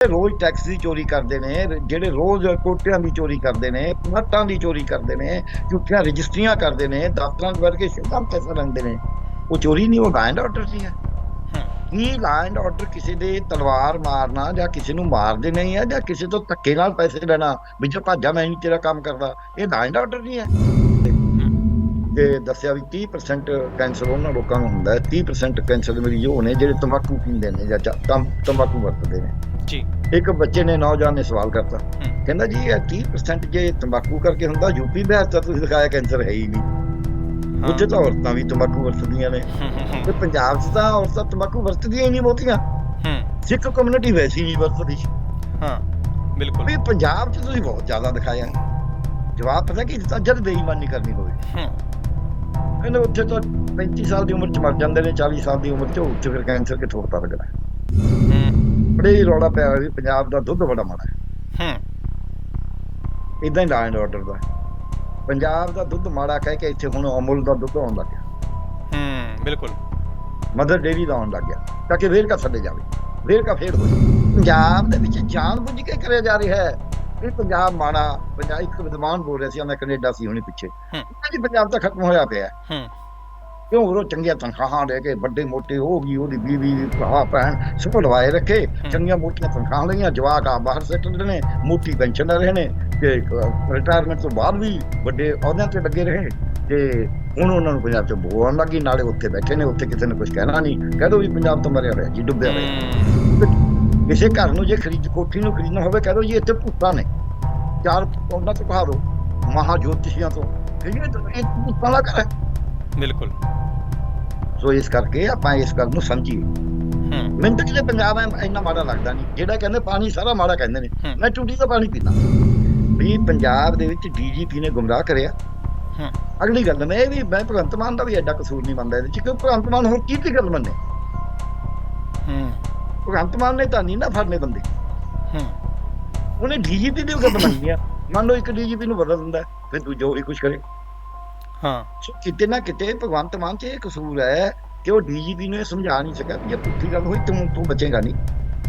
ਰੋਜ਼ tax ਦੀ ਚੋਰੀ ਕਰਦੇ ਨੇ ਜਿਹੜੇ ਰੋਜ਼ ਕੋਟਿਆਂ ਦੀ ਚੋਰੀ ਕਰਦੇ ਨੇ ਪਲਾਟਾਂ ਦੀ ਚੋਰੀ ਕਰਦੇ ਨੇ ਝੂਠੀਆਂ ਰਜਿਸਟਰੀਆਂ ਕਰਦੇ ਨੇ ਦਫ਼ਤਰਾਂ ਵੜ ਕੇ ਸਿੱਧਾ ਪੈਸਾ ਲੈਂਦੇ ਨੇ ਉਹ ਚੋਰੀ ਨਹੀਂ ਉਹ ਲਾਇਨ ਆਰਡਰ ਸੀ ਹੈ। ਕੀ ਲਾਇਨ ਆਰਡਰ ਕਿਸੇ ਦੇ ਤਲਵਾਰ ਮਾਰਨਾ ਜਾਂ ਕਿਸੇ ਨੂੰ ਮਾਰਦੇ ਨਹੀਂ ਹੈ ਜਾਂ ਕਿਸੇ ਤੋਂ ਧੱਕੇ ਨਾਲ ਪੈਸੇ ਲੈਣਾ ਵੀ ਜੇ ਭਾਜਾ ਮੈਂ ਨਹੀਂ ਤੇਰਾ ਕੰਮ ਕਰਦਾ ਇਹ ਲਾਇਨ ਆਰਡਰ ਨਹੀਂ ਹੈ। ਤੇ ਦੱਸਿਆ ਵੀ 30% ਕੈਂਸਰ ਉਹਨਾਂ ਲੋਕਾਂ ਨੂੰ ਹੁੰਦਾ ਹੈ। 30% ਕੈਂਸਰ ਦੇ ਮਰੀਜ਼ ਉਹ ਨੇ ਜਿਹੜੇ ਤੰਬਾਕੂ ਪੀਂਦੇ ਨੇ ਜਾਂ ਤੰਬਾਕੂ ਵਰਤਦੇ ਨੇ। ਜੀ। ਇੱਕ ਬੱਚੇ ਨੇ ਨੌਜਵਾਨ ਨੇ ਸਵਾਲ ਕਰਤਾ। ਕਹਿੰਦਾ ਜੀ ਇਹ 30% ਜੇ ਤੰਬਾਕੂ ਕਰਕੇ ਹੁੰਦਾ ਯੂਪੀ ਬਿਹਾਰ ਤਾਂ ਤੁਸੀਂ ਦਿਖਾਇਆ ਕੈਂਸਰ ਹੈ ਹੀ ਨਹੀਂ। ਉੱਥੇ ਤਾਂ ਔਰਤਾਂ ਵੀ ਤੰਬਾਕੂ ਵਰਤਦੀਆਂ ਨੇ। ਤੇ ਪੰਜਾਬ 'ਚ ਤਾਂ ਔਰਤਾਂ ਤੰਬਾਕੂ ਵਰਤਦੀਆਂ ਹੀ ਨਹੀਂ ਬਹੁਤੀਆਂ। ਹੂੰ। ਸਿੱਖ ਕਮਿਊਨਿਟੀ ਵੈਸੀ ਨਹੀਂ ਵਰਤਦੀ। ਹਾਂ ਬਿਲਕੁਲ। ਵੀ ਪੰਜਾਬ 'ਚ ਤੁਸੀਂ ਬਹੁਤ ਜ਼ਿਆਦਾ ਦਿਖਾਇਆ। ਜਵਾਬ ਪਤਾ ਕੀ ਜਦ ਬੇਈਮਾਨੀ ਕਰਨੀ ਹੋਵੇ ਹੂੰ। ਕਹਿੰਦੇ ਉੱਥੇ ਤਾਂ 35 ਸਾਲ ਦੀ ਉਮਰ 'ਚ ਮਰ ਜਾਂਦੇ ਨੇ 40 ਸਾਲ ਦੀ ਉਮਰ 'ਚ ਉੱਥੇ ਫਿਰ ਕੈਂਸਰ ਕਿੱਥੋਂ ਪਤਾ ਲੱਗਣਾ? ਹੂੰ। ਬੜੇ ਹੀ ਰੌਲਾ ਪਿਆ ਵੀ ਪੰਜਾਬ ਦਾ ਦੁੱਧ ਬੜਾ ਮਾੜਾ ਹੈ। ਹੂੰ। ਇਦਾਂ ਹੀ ਐਂਡ ਆਰਡਰ ਦਾ। ਪੰਜਾਬ ਦਾ ਦੁੱਧ ਮਾੜਾ ਕਹਿ ਕੇ ਇੱਥੇ ਹੁਣ ਅਮੁੱਲ ਦਾ ਦੁੱਧ ਆਉਣ ਲੱਗ ਗਿਆ। ਹੂੰ। ਬਿਲਕੁਲ। ਮਦਰ ਡੇਰੀ ਦਾ ਆਉਣ ਲੱਗ ਗਿਆ। ਤਾਂ ਕਿ ਵੇਰਕਾ ਥੱਲੇ ਜਾਵੇ। ਵੇਰਕਾ ਫੇਰ ਹੋ ਜਾਵੇ। ਪੰਜਾਬ ਦੇ ਵਿੱਚ ਜਾਣ ਬੁੱਝ ਕੇ ਕਰਿਆ ਜਾ ਰਿਹਾ ਹੈ। ਇਹ ਪੰਜਾਬ ਮਾੜਾ ਪੰਜਾਬ ਇੱਕ ਵਿਦਵਾਨ ਬੋਲ ਰਿਹਾ ਸੀ ਮੈਂ ਕੈਨੇਡਾ ਸੀ ਹੁਣੇ ਪਿੱਛੇ। ਹੂੰ। ਕਹਿੰਦਾ ਜੀ ਪੰਜਾਬ ਤਾਂ ਖਤਮ ਹੋਇਆ ਪਿਆ। ਕਿਉਂ ਉਹ ਚੰਗੀਆਂ ਤਨਖਾਹਾਂ ਲੈ ਕੇ ਵੱਡੇ ਮੋਟੇ ਹੋ ਗਈ ਉਹਦੀ ਬੀਵੀ ਭਰਾ ਭੈਣ ਸਭ ਲਵਾਏ ਰੱਖੇ। ਚੰਗੀਆਂ ਮੋਟੀਆਂ ਤਨਖਾਹਾਂ ਲਈਆਂ ਜਵਾਕ ਆ ਬਾਹਰ ਸੈਟਲ ਨੇ ਮੋਟੀ ਪੈਨਸ਼ਨ ਰਹੇ ਨੇ ਤੇ ਰਿਟਾਇਰਮੈਂਟ ਤੋਂ ਬਾਅਦ ਵੀ ਵੱਡੇ ਅਹੁਦਿਆਂ ਤੇ ਲੱਗੇ ਰਹੇ ਤੇ ਹੁਣ ਉਹਨਾਂ ਨੂੰ ਪੰਜਾਬ ਚ ਬੋਲਣ ਲੱਗੀ ਨਾਲੇ ਉੱਥੇ ਬੈਠੇ ਨੇ ਉੱਥੇ ਕਿਸੇ ਨੇ ਕੁਝ ਕਹਿਣਾ ਨਹੀਂ। ਕਹਿ ਦੋ ਵੀ ਪੰਜਾਬ ਤੋਂ ਮਰਿਆ ਹੋਇਆ ਜੀ ਡੁੱਬਿਆ ਹੋਇਆ। ਕਿਸੇ ਘਰ ਨੂੰ ਜੇ ਖਰੀਦ ਕੋਠੀ ਨੂੰ ਖਰੀਦਣਾ ਹੋਵੇ ਕਹਿ ਜੀ ਇੱਥੇ ਭੂਤਾਂ ਨੇ। ਚਾਰ ਉਹਨਾਂ ਤੋਂ ਦੋ ਮਹਾ ਜੋਤਿਸ਼ੀਆਂ ਤੋਂ ਠੀਕ ਹੈ ਇਹ ਭੂਤਾਂ ਦਾ ਘਰ ਹੈ। ਬਿਲਕੁਲ। ਸੋ ਇਸ ਕਰਕੇ ਆਪਾਂ ਇਸ ਗੱਲ ਨੂੰ ਸਮਝੀਏ। ਮੈਨੂੰ ਤਾਂ ਕਿਤੇ ਪੰਜਾਬ ਐ ਇੰਨਾ ਮਾੜਾ ਲੱਗਦਾ ਨਹੀਂ। ਜਿਹੜਾ ਕਹਿੰਦੇ ਪਾਣੀ ਸਾਰਾ ਮਾੜਾ ਕਹਿੰਦੇ ਨੇ। ਮੈਂ ਟੂਟੀ ਦਾ ਪਾਣੀ ਪੀਂਦਾ। ਵੀ ਪੰਜਾਬ ਦੇ ਵਿੱਚ ਡੀਜੀਪੀ ਨੇ ਗੁੰਮਰਾਹ ਕਰਿਆ। ਅਗਲੀ ਗੱਲ ਮੈਂ ਇਹ ਵੀ ਮੈਂ ਭਗਵੰਤ ਮਾਨ ਦਾ ਵੀ ਐਡਾ ਕਸੂਰ ਨਹੀਂ ਮੰਨਦਾ ਇਹਦੇ ਚ ਕਿ ਭਗਵੰਤ ਮਾਨ ਹੋਰ ਕੀ ਕੀ ਗੱਲ ਮੰਨੇ? ਹੂੰ। ਭਗਵੰਤ ਮਾਨ ਨੇ ਤਾਂ ਨਹੀਂ ਨਾ ਫੜਨੇ ਬੰਦੇ। ਹੂੰ। ਉਹਨੇ ਡੀਜੀਪੀ ਦੀ ਗੱਲ ਮੰਨੀ ਆ। ਮੰਨ ਲਓ ਇੱਕ ਡੀਜੀਪੀ ਨੂੰ ਬਦਲ ਦਿੰਦਾ ਫਿਰ ਦੂਜਾ ਉਹੀ ਕੁਝ ਕਰੇ। ਹਾਂ। ਕਿਤੇ ਨਾ ਕਿਤੇ ਭਗਵੰਤ ਮਾਨ ਇਹ ਕਸੂਰ ਹੈ ਕਿ ਉਹ ਡੀਜੀਪੀ ਨੂੰ ਇਹ ਸਮਝਾ ਨਹੀਂ ਸਕਿਆ ਵੀ ਇਹ ਪੁੱਠੀ ਗੱਲ ਹੋਈ ਤੂੰ ਤੂੰ ਬਚੇਗਾ ਨਹੀਂ।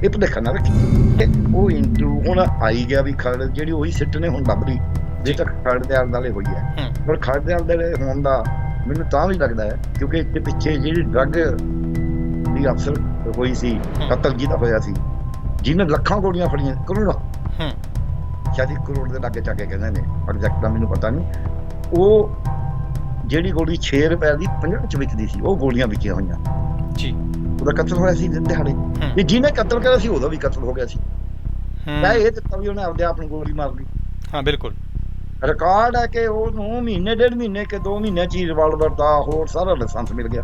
ਇਹ ਭੁਲੇਖਾ ਨਾ ਰੱਖੀ। ਤੇ ਉਹ ਇੰਟੂ ਹੁਣ ਆਈ ਗਿਆ ਵੀ ਖੜ ਜਿਹੜੀ ਉਹੀ ਸਿੱਟ ਨੇ ਹੁਣ ਲੱਭਦੀ ਜੇ ਤੱਕ ਖੜ ਦੇ ਆਲੇ ਹੋਈ ਹੈ। ਹੂੰ। ਪਰ ਖੜ ਦੇ ਆਲੇ ਹੋਣ ਦਾ ਮੈਨੂੰ ਤਾਂ ਵੀ ਲੱਗਦਾ ਹੈ ਕਿਉਂਕਿ ਇੱਥੇ ਪਿੱਛੇ ਜਿਹੜੀ ਡਰੱਗ ਦੀ ਅਫਸਰ ਹੋਈ ਸੀ ਕਤਲ ਜਿਹਦਾ ਹੋਇਆ ਸੀ। ਜਿਹਨੇ ਲੱਖਾਂ ਗੋਲੀਆਂ ਫੜੀਆਂ ਕਰੋੜਾਂ। ਹੂੰ। ਸ਼ਾਇਦ ਕਰੋੜ ਦੇ ਲਾਗੇ ਚੱਕੇ ਕਹਿੰਦੇ ਨੇ ਐਗਜ਼ੈਕਟ ਮੈਨੂੰ ਪਤਾ ਨਹੀਂ। ਉਹ ਜਿਹੜੀ ਗੋਲੀ 6 ਰੁਪਏ ਦੀ 50 ਚ ਵਿਕਦੀ ਸੀ ਉਹ ਗੋਲੀਆਂ ਵਿਕੀਆਂ ਹੋਈਆਂ। ਜੀ। ਉਹਦਾ ਕਤਲ ਹੋਇਆ ਸੀ ਦਿਨ ਦਿਹਾੜੇ। ਇਹ ਜਿਹਨੇ ਕਤਲ ਕਰਿਆ ਸੀ ਉਹਦਾ ਵੀ ਕਤਲ ਹੋ ਗਿਆ ਸੀ। ਮੈਂ ਇਹ ਦਿੱਤਾ ਵੀ ਉਹਨੇ ਆਪਦੇ ਆਪ ਨੂੰ ਗੋਲੀ ਮਾਰ ਲਈ। ਹਾਂ ਬਿਲਕੁਲ। ਰਿਕਾਰਡ ਹੈ ਕਿ ਉਹਨੂੰ ਮਹੀਨੇ ਡੇਢ ਮਹੀਨੇ ਕੇ 2 ਮਹੀਨੇ ਚ ਰਿਵਾਲਵਰ ਦਾ ਹੋਰ ਸਾਰਾ ਲਾਇਸੈਂਸ ਮਿਲ ਗਿਆ।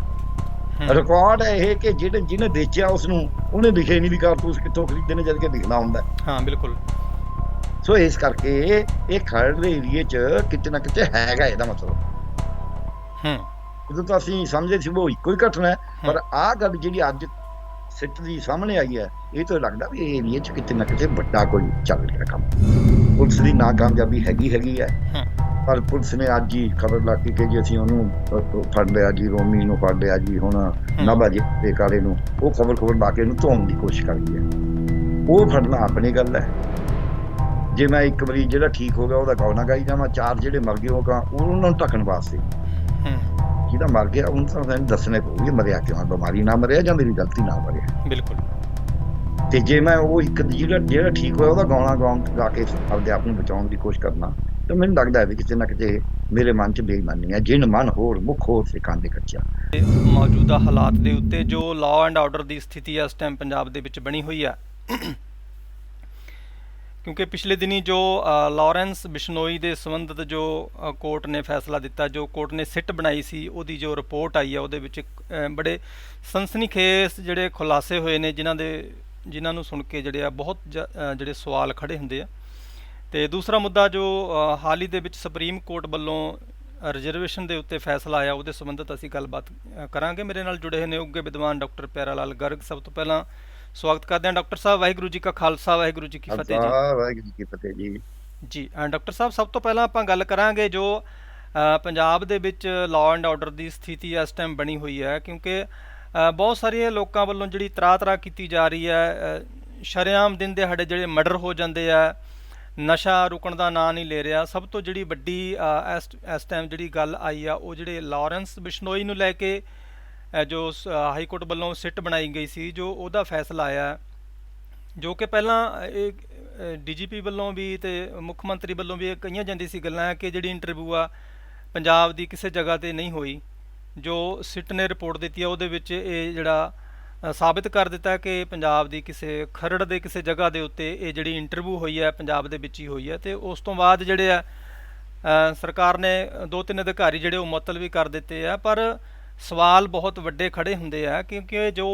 ਰਿਕਾਰਡ ਹੈ ਇਹ ਕਿ ਜਿਹੜੇ ਜਿਹਨੇ ਵੇਚਿਆ ਉਸ ਨੂੰ ਉਹਨੇ ਲਿਖਿਆ ਨਹੀਂ ਵੀ ਕਾਰਤੂਸ ਕਿੱਥੋਂ ਖਰੀਦੇ ਨੇ ਜਦ ਕਿ ਲਿਖਣਾ ਹੁੰਦਾ ਹੈ। ਬਿਲਕੁਲ। ਸੋ ਇਸ ਕਰਕੇ ਇਹ ਖਰੜ ਦੇ ਏਰੀਏ 'ਚ ਕਿਤੇ ਨਾ ਕਿਤੇ ਹੈਗਾ ਇਹਦਾ ਮਤਲਬ। ਹੂੰ। ਉਦੋਂ ਤਾਂ ਅਸੀਂ ਸਮਝਦੇ ਸੀ ਉਹ ਇੱਕੋ ਹੀ ਘਟਨਾ ਹੈ ਪਰ ਆਹ ਗੱਲ ਜਿਹੜੀ ਅੱਜ ਸਿੱਟ ਦੀ ਸਾਹਮਣੇ ਆਈ ਹੈ ਇਹ ਤਾਂ ਲੱਗਦਾ ਵੀ ਇਹ ਏਰੀਏ 'ਚ ਕਿਤੇ ਨਾ ਕਿਤੇ ਵੱਡਾ ਕੋਈ ਚੱਲ ਰਿਹਾ ਕੰਮ। ਪੁਲਿਸ ਦੀ ਨਾਕਾਮਯਾਬੀ ਹੈਗੀ ਹੈਗੀ ਹੈ। ਹੂੰ। ਪਰ ਪੁਲਿਸ ਨੇ ਅੱਜ ਹੀ ਖਬਰ ਲਾ ਕੇ ਕਿ ਜੀ ਅਸੀਂ ਉਹਨੂੰ ਫੜ ਲਿਆ ਜੀ ਰੋਮੀ ਨੂੰ ਫੜ ਲਿਆ ਜੀ ਹੁਣ ਨਾਭਾ ਜੀ ਦੇ ਕਾਲੇ ਨੂੰ। ਉਹ ਖਬਰ ਖਬਰ ਲਾ ਕੇ ਇਹਨੂੰ ਧੋਣ ਦੀ ਕੋਸ਼ਿਸ਼ ਕਰੀ ਹੈ। ਉਹ ਫੜਨਾ ਆਪਣੀ ਗੱਲ ਹੈ। ਜੇ ਮੈਂ ਇੱਕ ਵਾਰੀ ਜਿਹੜਾ ਠੀਕ ਹੋ ਗਿਆ ਉਹਦਾ ਗਾਉਣਾ ਗਾਈ ਜਾਵਾਂ ਚਾਰ ਜਿਹੜੇ ਮਰ ਗਏ ਉਹ ਗਾ ਉਹਨਾਂ ਨੂੰ ਢੱਕਣ ਵਾਸਤੇ। ਹੂੰ। ਜਿਹਦਾ ਮਰ ਗਿਆ ਉਹਨੂੰ ਤਾਂ ਮੈਨੂੰ ਦੱਸਣੇ ਪਊਗੀ ਮਰਿਆ ਕਿਉਂ ਬਿਮਾਰੀ ਨਾਲ ਮਰਿਆ ਜਾਂ ਮੇਰੀ ਗਲਤੀ ਨਾਲ ਮਰਿਆ। ਬਿਲਕੁਲ। ਤੇ ਜੇ ਮੈਂ ਉਹ ਇੱਕ ਜਿਹੜਾ ਜਿਹੜਾ ਠੀਕ ਹੋਇਆ ਉਹਦਾ ਗਾਉਣਾ ਗਾਉਣ ਗਾ ਕੇ ਆਪਦੇ ਆਪ ਨੂੰ ਬਚਾਉਣ ਦੀ ਕੋਸ਼ਿਸ਼ ਕਰਨਾ ਤਾਂ ਮੈਨੂੰ ਲੱਗਦਾ ਹੈ ਵੀ ਕਿਤੇ ਨਾ ਕਿਤੇ ਮੇਰੇ ਮਨ 'ਚ ਬੇਈਮਾਨੀ ਹੈ ਜਿਨ ਮਨ ਹੋਰ ਮੁਖ ਹੋਰ ਸਿੱਖਾਂ ਕੱਚਾ ਮੌਜੂਦਾ ਹਾਲਾਤ ਦੇ ਉੱਤੇ ਜੋ ਲਾਅ ਐਂਡ ਆਰਡਰ ਦੀ ਸਥਿਤੀ ਇਸ ਟਾਈਮ ਪੰਜਾਬ ਦੇ ਵਿੱਚ ਬਣੀ ਹੋਈ ਹੈ। ਕਿਉਂਕਿ ਪਿਛਲੇ ਦਿਨੀ ਜੋ ਅ, ਲਾਰੈਂਸ ਬਿਸ਼ਨੋਈ ਦੇ ਸੰਬੰਧਿਤ ਜੋ ਕੋਰਟ ਨੇ ਫੈਸਲਾ ਦਿੱਤਾ ਜੋ ਕੋਰਟ ਨੇ ਸਿੱਟ ਬਣਾਈ ਸੀ ਉਹਦੀ ਜੋ ਰਿਪੋਰਟ ਆਈ ਹੈ ਉਹਦੇ ਵਿੱਚ ਅ, ਬੜੇ ਸਨਸਨੀਖੇਜ਼ ਜਿਹੜੇ ਖੁਲਾਸੇ ਹੋਏ ਨੇ ਜਿਨ੍ਹਾਂ ਦੇ ਜਿਨ੍ਹਾਂ ਨੂੰ ਸੁਣ ਕੇ ਜਿਹੜੇ ਆ ਬਹੁਤ ਜਿਹੜੇ ਸਵਾਲ ਖੜੇ ਹੁੰਦੇ ਆ। ਤੇ ਦੂਸਰਾ ਮੁੱਦਾ ਜੋ ਹਾਲ ਹੀ ਦੇ ਵਿੱਚ ਸੁਪਰੀਮ ਕੋਰਟ ਵੱਲੋਂ ਰਿਜ਼ਰਵੇਸ਼ਨ ਦੇ ਉੱਤੇ ਫੈਸਲਾ ਆਇਆ ਉਹਦੇ ਸੰਬੰਧਿਤ ਅਸੀਂ ਗੱਲਬਾਤ ਕਰਾਂਗੇ। ਮੇਰੇ ਨਾਲ ਜੁੜੇ ਹੋਏ ਨੇ ਉੱਗੇ ਵਿਦਵਾਨ ਡਾਕਟਰ ਪਿਆਰਾ ਲਾਲ ਗਰਗ। ਸਭ ਤੋਂ ਪਹਿਲਾਂ ਸਵਾਗਤ ਕਰਦੇ ਹਾਂ ਡਾਕਟਰ ਸਾਹਿਬ। ਵਾਹਿਗੁਰੂ ਜੀ ਕਾ ਖਾਲਸਾ ਵਾਹਿਗੁਰੂ ਜੀ ਕੀ ਫਤਿਹ ਜੀ। ਵਾਹਿਗੁਰੂ ਜੀ ਕੀ ਫਤਿਹ ਜੀ। ਜੀ ਡਾਕਟਰ ਸਾਹਿਬ ਸਭ ਤੋਂ ਪਹਿਲਾਂ ਆਪਾਂ ਗੱਲ ਕਰਾਂਗੇ ਜੋ ਪੰਜਾਬ ਦੇ ਵਿੱਚ ਲਾਅ ਐਂਡ ਆਰਡਰ ਦੀ ਸਥਿਤੀ ਇਸ ਟਾਈਮ ਬਣੀ ਹੋਈ ਹੈ ਕਿਉਂਕਿ ਬਹੁਤ ਸਾਰੀਆਂ ਲੋਕਾਂ ਵੱਲੋਂ ਜਿਹੜੀ ਤਰਾ ਤਰਾ ਕੀਤੀ ਜਾ ਰਹੀ ਹੈ ਸ਼ਰੇਆਮ ਦਿਨ ਦਿਹਾੜੇ ਜਿਹੜੇ ਮਰਡਰ ਹੋ ਜਾਂਦੇ ਆ ਨਸ਼ਾ ਰੁਕਣ ਦਾ ਨਾਂ ਨਹੀਂ ਲੈ ਰਿਹਾ। ਸਭ ਤੋਂ ਜਿਹੜੀ ਵੱਡੀ ਇਸ ਇਸ ਟਾਈਮ ਜਿਹੜੀ ਗੱਲ ਆਈ ਆ, ਉਹ ਜਿਹੜੇ ਲਾਰੈਂਸ ਬਿਸ਼ਨੋਈ ਨੂੰ ਲੈ ਕੇ ਜੋ ਸ- ਹਾਈ ਕੋਰਟ ਵੱਲੋਂ ਸਿੱਟ ਬਣਾਈ ਗਈ ਸੀ, ਜੋ ਉਹਦਾ ਫੈਸਲਾ ਆਇਆ, ਜੋ ਕਿ ਪਹਿਲਾਂ ਇਹ ਡੀਜੀਪੀ ਵੱਲੋਂ ਵੀ ਤੇ ਮੁੱਖ ਮੰਤਰੀ ਵੱਲੋਂ ਵੀ ਇਹ ਕਹੀਆਂ ਜਾਂਦੀ ਸੀ ਗੱਲਾਂ ਕਿ ਜਿਹੜੀ ਇੰਟਰਵਿਊ ਆ, ਪੰਜਾਬ ਦੀ ਕਿਸੇ ਜਗ੍ਹਾ ਤੇ ਨਹੀਂ ਹੋਈ। ਜੋ ਸਿੱਟ ਨੇ ਰਿਪੋਰਟ ਦਿੱਤੀ ਆ, ਉਹਦੇ ਵਿੱਚ ਇਹ ਜਿਹੜਾ ਸਾਬਿਤ ਕਰ ਦਿੱਤਾ ਕਿ ਪੰਜਾਬ ਦੀ ਕਿਸੇ ਖਰੜ ਦੇ ਕਿਸੇ ਜਗ੍ਹਾ ਦੇ ਉੱਤੇ ਇਹ ਜਿਹੜੀ ਇੰਟਰਵਿਊ ਹੋਈ ਹੈ, ਪੰਜਾਬ ਦੇ ਵਿੱਚ ਹੀ ਹੋਈ ਹੈ ਤੇ ਉਸ ਤੋਂ ਬਾਅਦ ਜਿਹੜੇ ਆ ਸਰਕਾਰ ਨੇ ਦੋ ਤਿੰਨ ਅਧਿਕਾਰੀ ਜਿਹੜੇ ਉਹ ਮੁਅੱਤਲ ਵੀ ਕਰ ਦਿੱਤੇ ਆ, ਪਰ ਸਵਾਲ ਬਹੁਤ ਵੱਡੇ ਖੜੇ ਹੁੰਦੇ ਆ ਕਿਉਂਕਿ ਜੋ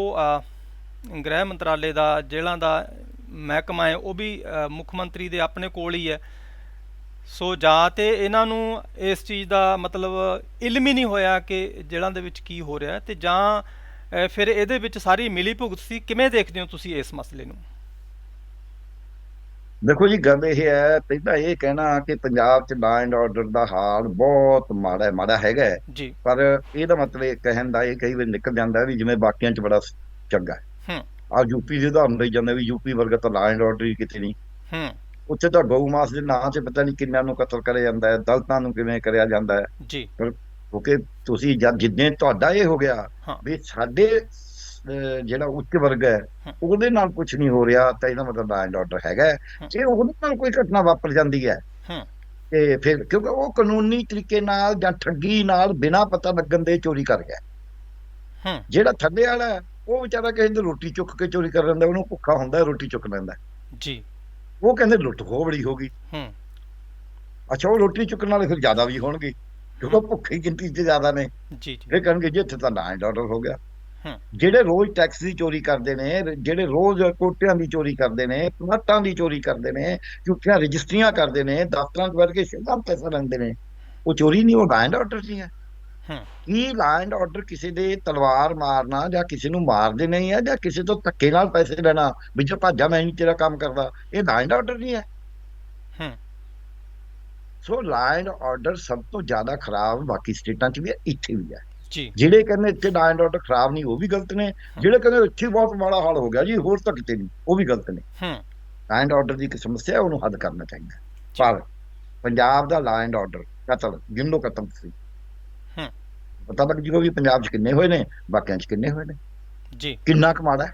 ਗ੍ਰਹਿ ਮੰਤਰਾਲੇ ਦਾ, ਜੇਲ੍ਹਾਂ ਦਾ ਮਹਿਕਮਾ ਹੈ, ਉਹ ਵੀ ਮੁੱਖ ਮੰਤਰੀ ਦੇ ਆਪਣੇ ਕੋਲ ਹੀ ਹੈ। ਸੋ ਜਾਂ ਤੇ ਇਹਨਾਂ ਨੂੰ ਇਸ ਚੀਜ਼ ਦਾ ਮਤਲਬ ਇਲਮ ਹੀ ਨਹੀਂ ਹੋਇਆ ਕਿ ਜੇਲ੍ਹਾਂ ਦੇ ਵਿੱਚ ਕੀ ਹੋ ਰਿਹਾ ਹੈ ਤੇ ਜਾਂ ਫਿਰ ਇਹਦੇ ਵਿੱਚ ਸਾਰੀ ਮਿਲੀ ਭੁਗਤ ਸੀ। ਕਿਵੇਂ ਦੇਖਦੇ ਹੋ ਤੁਸੀਂ ਇਸ ਮਸਲੇ ਨੂੰ? ਦੇਖੋ ਜੀ ਗੱਲ ਇਹ ਹੈ ਪਹਿਲਾਂ ਇਹ ਕਹਿਣਾ ਕਿ ਪੰਜਾਬ 'ਚ ਲਾ ਐਂਡ ਆਰਡਰ ਦਾ ਹਾਲ ਬਹੁਤ ਮਾੜਾ ਹੈ ਮਾੜਾ ਹੈਗਾ ਪਰ ਇਹਦਾ ਮਤਲਬ ਇਹ ਕਹਿਣ ਦਾ ਇਹ ਕਈ ਵਾਰ ਨਿਕਲ ਜਾਂਦਾ ਵੀ ਜਿਵੇਂ ਬਾਕੀਆਂ 'ਚ ਬੜਾ ਚੰਗਾ ਹੈ। ਹੂੰ। ਆ ਯੂਪੀ ਦੇ ਉਦਾਹਰਨ ਲਈ ਜਾਂਦੇ ਵੀ ਯੂਪੀ ਵਰਗਾ ਤਾਂ ਲਾ ਐਂਡ ਆਰਡਰ ਹੀ ਕਿਤੇ ਨਹੀਂ। ਹੂੰ। ਉੱਥੇ ਤਾਂ ਗਊ ਮਾਸ ਦੇ ਨਾਂ 'ਚ ਪਤਾ ਨਹੀਂ ਕਿੰਨਿਆਂ ਨੂੰ ਕਤਲ ਕਰਿਆ ਜਾਂਦਾ ਹੈ ਦਲਤਾਂ ਨੂੰ ਕਿਵੇਂ ਕਰਿਆ ਜਾਂਦਾ ਹੈ। ਜੀ। ਕਿਉਂਕਿ ਤੁਸੀਂ ਜਦ ਜਿੱਦਾਂ ਤੁਹਾਡਾ ਇਹ ਹੋ ਗਿਆ। ਵੀ ਸਾਡੇ ਜਿਹੜਾ ਉੱਚ ਵਰਗ ਹੈ। ਉਹਦੇ ਨਾਲ ਕੁਝ ਨਹੀਂ ਹੋ ਰਿਹਾ ਤਾਂ ਇਹਦਾ ਮਤਲਬ ਲਾ ਐਂਡ ਆਰਡਰ ਹੈਗਾ। ਜੇ ਉਹਦੇ ਨਾਲ ਕੋਈ ਘਟਨਾ ਵਾਪਰ ਜਾਂਦੀ ਹੈ ਤੇ ਫਿਰ ਕਿਉਂਕਿ ਉਹ ਕਾਨੂੰਨੀ ਤਰੀਕੇ ਨਾਲ ਜਾਂ ਠੱਗੀ ਨਾਲ ਬਿਨਾਂ ਪਤਾ ਲੱਗਣ ਦੇ ਚੋਰੀ ਕਰ ਗਿਆ। ਜਿਹੜਾ ਥੱਲੇ ਵਾਲਾ ਹੈ, ਉਹ ਵਿਚਾਰਾ ਕਿਸੇ ਦੀ ਰੋਟੀ ਚੁੱਕ ਕੇ ਚੋਰੀ ਕਰ ਲੈਂਦਾ ਉਹਨੂੰ ਭੁੱਖਾ ਹੁੰਦਾ ਰੋਟੀ ਚੁੱਕ ਲੈਂਦਾ ਜੀ। ਉਹ ਕਹਿੰਦੇ ਲੁੱਟ ਖੋਹ ਬੜੀ ਹੋ ਗਈ। ਹੂੰ। ਅੱਛਾ ਉਹ ਰੋਟੀ ਚੁੱਕਣ ਵਾਲੇ ਫਿਰ ਜ਼ਿਆਦਾ ਵੀ ਹੋਣਗੇ। ਕਿਉਂਕਿ ਭੁੱਖੇ ਗਿਣਤੀ 'ਚ ਜ਼ਿਆਦਾ ਨੇ। ਜੀ ਜੀ। ਫਿਰ ਕਹਿਣਗੇ ਜੀ ਇੱਥੇ ਤਾਂ ਐਂਡ ਆਰਡਰ ਹੋ ਗਿਆ। ਜਿਹੜੇ ਰੋਜ਼ ਟੈਕਸ ਦੀ ਚੋਰੀ ਕਰਦੇ ਨੇ ਜਿਹੜੇ ਰੋਜ਼ ਕੋਟਿਆਂ ਦੀ ਚੋਰੀ ਕਰਦੇ ਨੇ ਪਲਾਟਾਂ ਦੀ ਚੋਰੀ ਕਰਦੇ ਨੇ ਝੂਠੀਆਂ ਰਜਿਸਟਰੀਆਂ ਕਰਦੇ ਨੇ ਦਫ਼ਤਰਾਂ 'ਚ ਵੜ ਕੇ ਸਿੱਧਾ ਪੈਸਾ ਲੈਂਦੇ ਨੇ ਉਹ ਚੋਰੀ ਨਹੀਂ ਉਹ ਲਾਇਨ ਆਰਡਰ ਸੀ ਹੈ। ਕੀ ਲਾਇਨ ਆਰਡਰ ਕਿਸੇ ਦੇ ਤਲਵਾਰ ਮਾਰਨਾ ਜਾਂ ਕਿਸੇ ਨੂੰ ਮਾਰ ਦੇਣਾ ਹੀ ਹੈ ਜਾਂ ਕਿਸੇ ਤੋਂ ਧੱਕੇ ਨਾਲ ਪੈਸੇ ਲੈਣਾ ਵੀ ਜੇ ਭਾਜਾ ਮੈਂ ਨਹੀਂ ਤੇਰਾ ਕੰਮ ਕਰਦਾ ਇਹ ਲਾਇਨ ਆਰਡਰ ਨਹੀਂ ਹੈ। ਸੋ ਲਾਇਨ ਆਰਡਰ ਸਭ ਤੋਂ ਜ਼ਿਆਦਾ ਖਰਾਬ ਬਾਕੀ ਸਟੇਟਾਂ 'ਚ ਵੀ ਹੈ ਇੱਥੇ ਵੀ ਹੈ। ਜੀ। ਜਿਹੜੇ ਕਹਿੰਦੇ ਇੱਥੇ ਲਾ ਐਂਡ ਆਰਡਰ ਖਰਾਬ ਨਹੀਂ ਉਹ ਵੀ ਗਲਤ ਨੇ। ਜਿਹੜੇ ਕਹਿੰਦੇ ਇੱਥੇ ਬਹੁਤ ਮਾੜਾ ਹਾਲ ਹੋ ਗਿਆ ਜੀ ਹੋਰ ਤਾਂ ਕਿਤੇ ਨਹੀਂ ਉਹ ਵੀ ਗਲਤ ਨੇ। ਹੂੰ। ਲਾ ਐਂਡ ਆਰਡਰ ਦੀ ਇੱਕ ਸਮੱਸਿਆ ਉਹਨੂੰ ਹੱਲ ਕਰਨਾ ਚਾਹੀਦਾ। ਪਰ ਪੰਜਾਬ ਦਾ ਲਾ ਐਂਡ ਆਰਡਰ ਕਤਲ ਗਿਣੋ ਕਤਲ ਸੀ ਹੂੰ। ਪਤਾ ਲੱਗ ਜੂਗਾ ਵੀ ਪੰਜਾਬ 'ਚ ਕਿੰਨੇ ਹੋਏ ਨੇ ਬਾਕੀਆਂ 'ਚ ਕਿੰਨੇ ਹੋਏ ਨੇ। ਜੀ। ਕਿੰਨਾ ਕੁ ਮਾੜਾ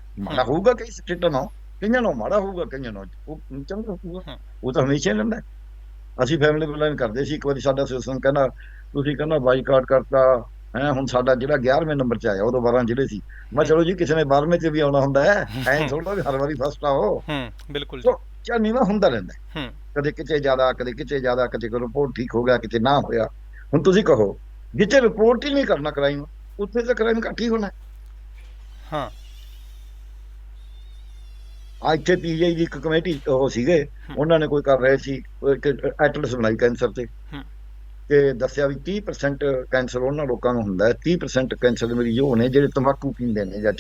ਹੋਊਗਾ ਕਈ ਸਟੇਟਾਂ ਨਾਲ ਕਈਆਂ ਨੂੰ ਮਾੜਾ ਹੋਊਗਾ ਕਈਆਂ ਨੂੰ ਉਹ ਚੰਗਾ ਹੋਊਗਾ। ਉਹ ਤਾਂ ਹਮੇਸ਼ਾ ਹੀ ਲੈਂਦਾ। ਅਸੀਂ ਫੈਮਿਲੀ ਪਲਾਨ ਕਰਦੇ ਸੀ ਇੱਕ ਵਾਰੀ ਸਾਡਾ ਸਿਸਟਮ ਕਹਿੰਦਾ ਤੁਸੀਂ ਕਹਿੰਦਾ ਬਾਈਕਾਟ ਕਰਤਾ ਹੈ ਹੁਣ ਸਾਡਾ ਜਿਹੜਾ 11ਵੇਂ ਨੰਬਰ 'ਚ ਆਇਆ ਉਦੋਂ 12 ਜ਼ਿਲ੍ਹੇ ਸੀ। ਮੈਂ ਚਲੋ ਜੀ ਕਿਸੇ ਨੇ 12ਵੇਂ 'ਚ ਵੀ ਆਉਣਾ ਹੁੰਦਾ ਹੈ ਐਂ ਥੋੜਾ ਵੀ ਹਰ ਵਾਰੀ ਫਸਟ ਆਓ। ਹੂੰ ਬਿਲਕੁਲ ਜੀ। ਚਾ ਨੀਵਾ ਹੁੰਦਾ ਰਹਿੰਦਾ ਹੈ। ਕਦੇ ਕਿਤੇ ਜ਼ਿਆਦਾ ਕਦੇ ਕਿਤੇ ਜ਼ਿਆਦਾ ਕਦੇ ਕੋਈ ਰਿਪੋਰਟ ਠੀਕ ਹੋ ਗਿਆ ਕਿਤੇ ਨਾ ਹੋਇਆ। ਹੁਣ ਤੁਸੀਂ ਕਹੋ ਜਿੱਥੇ ਰਿਪੋਰਟ ਹੀ ਨਹੀਂ ਕਰਨਾ ਕਰਾਈਮ ਉੱਥੇ ਤਾਂ ਕਰਾਈਮ ਘੱਟ ਹੀ ਹੋਣਾ ਹੈ। ਆ ਇੱਥੇ ਪੀਜੀਆਈ ਦੀ ਇੱਕ ਕਮੇਟੀ ਉਹ ਸੀਗੇ ਉਹਨਾਂ ਨੇ ਕੋਈ ਕਰ ਰਹੇ ਸੀ ਐਟਲਸ ਬਣਾਈ ਕੈਂਸਰ ਤੇ। ਤੇ ਦੱਸਿਆ ਵੀ 30% ਕੈਂਸਰ ਉਹਨਾਂ ਲੋਕਾਂ ਨੂੰ ਹੁੰਦਾ ਹੈ 30% ਕੈਂਸਰ ਦੇ ਮਰੀਜ਼ ਉਹ ਨੇ ਜਿਹੜੇ ਤੰਬਾਕੂ ਪੀਂਦੇ ਨੇ ਜਾਂ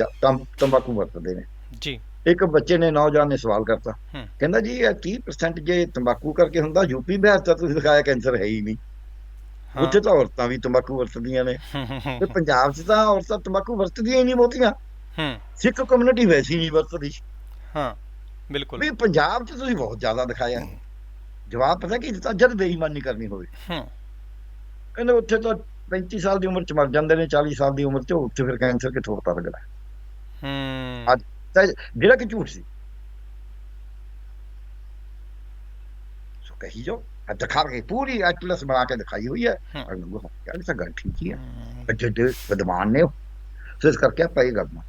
ਤੰਬਾਕੂ ਵਰਤਦੇ ਨੇ। ਜੀ। ਇੱਕ ਬੱਚੇ ਨੇ ਨੌਜਵਾਨ ਨੇ ਸਵਾਲ ਕਰਤਾ। ਕਹਿੰਦਾ ਜੀ ਇਹ 30% ਜੇ ਤੰਬਾਕੂ ਕਰਕੇ ਹੁੰਦਾ ਯੂਪੀ ਬਿਹਾਰ ਤਾਂ ਤੁਸੀਂ ਦਿਖਾਇਆ ਕੈਂਸਰ ਹੈ ਹੀ ਨਹੀਂ। ਉੱਥੇ ਤਾਂ ਔਰਤਾਂ ਵੀ ਤੰਬਾਕੂ ਵਰਤਦੀਆਂ ਨੇ। ਤੇ ਪੰਜਾਬ 'ਚ ਤਾਂ ਔਰਤਾਂ ਤੰਬਾਕੂ ਵਰਤਦੀਆਂ ਹੀ ਨਹੀਂ ਬਹੁਤੀਆਂ। ਹੂੰ। ਸਿੱਖ ਕਮਿਊਨਿਟੀ ਵੈਸੀ ਨਹੀਂ ਵਰਤਦੀ। ਹਾਂ ਬਿਲਕੁਲ। ਵੀ ਪੰਜਾਬ 'ਚ ਤੁਸੀਂ ਬਹੁਤ ਜ਼ਿਆਦਾ ਦਿਖਾਇਆ। ਜਵਾਬ ਪਤਾ ਕੀ ਦਿੱਤਾ? ਜਦ ਬੇਈਮਾਨੀ ਕਰਨੀ ਹੋਵੇ। ਹੂੰ। ਕਹਿੰਦੇ ਉੱਥੇ ਤਾਂ 35 ਸਾਲ ਦੀ ਉਮਰ 'ਚ ਮਰ ਜਾਂਦੇ ਨੇ 40 ਸਾਲ ਦੀ ਉਮਰ 'ਚ ਉੱਥੇ ਫਿਰ ਕੈਂਸਰ ਕਿੱਥੋਂ ਪਤਾ ਲੱਗਦਾ ਹੂੰ। ਅੱਜ ਜਿਹੜਾ ਕਿ ਝੂਠ ਸੀ। ਸੋ ਕਹੀ ਜੋ ਦਿਖਾ ਕੇ ਪੂਰੀ ਐਟਲਸ ਬਣਾ ਕੇ ਦਿਖਾਈ ਹੋਈ ਹੈ। ਹੂੰ। ਅਗਲੇ ਯਾਰ ਇਹ ਤਾਂ ਗੱਲ ਠੀਕ ਹੀ ਹੈ। ਅੱਜੇ ਵਿਦਵਾਨ ਨੇ ਉਹ ਸੋ ਇਸ ਕਰਕੇ ਆਪਾਂ ਇਹ ਕਰਨਾ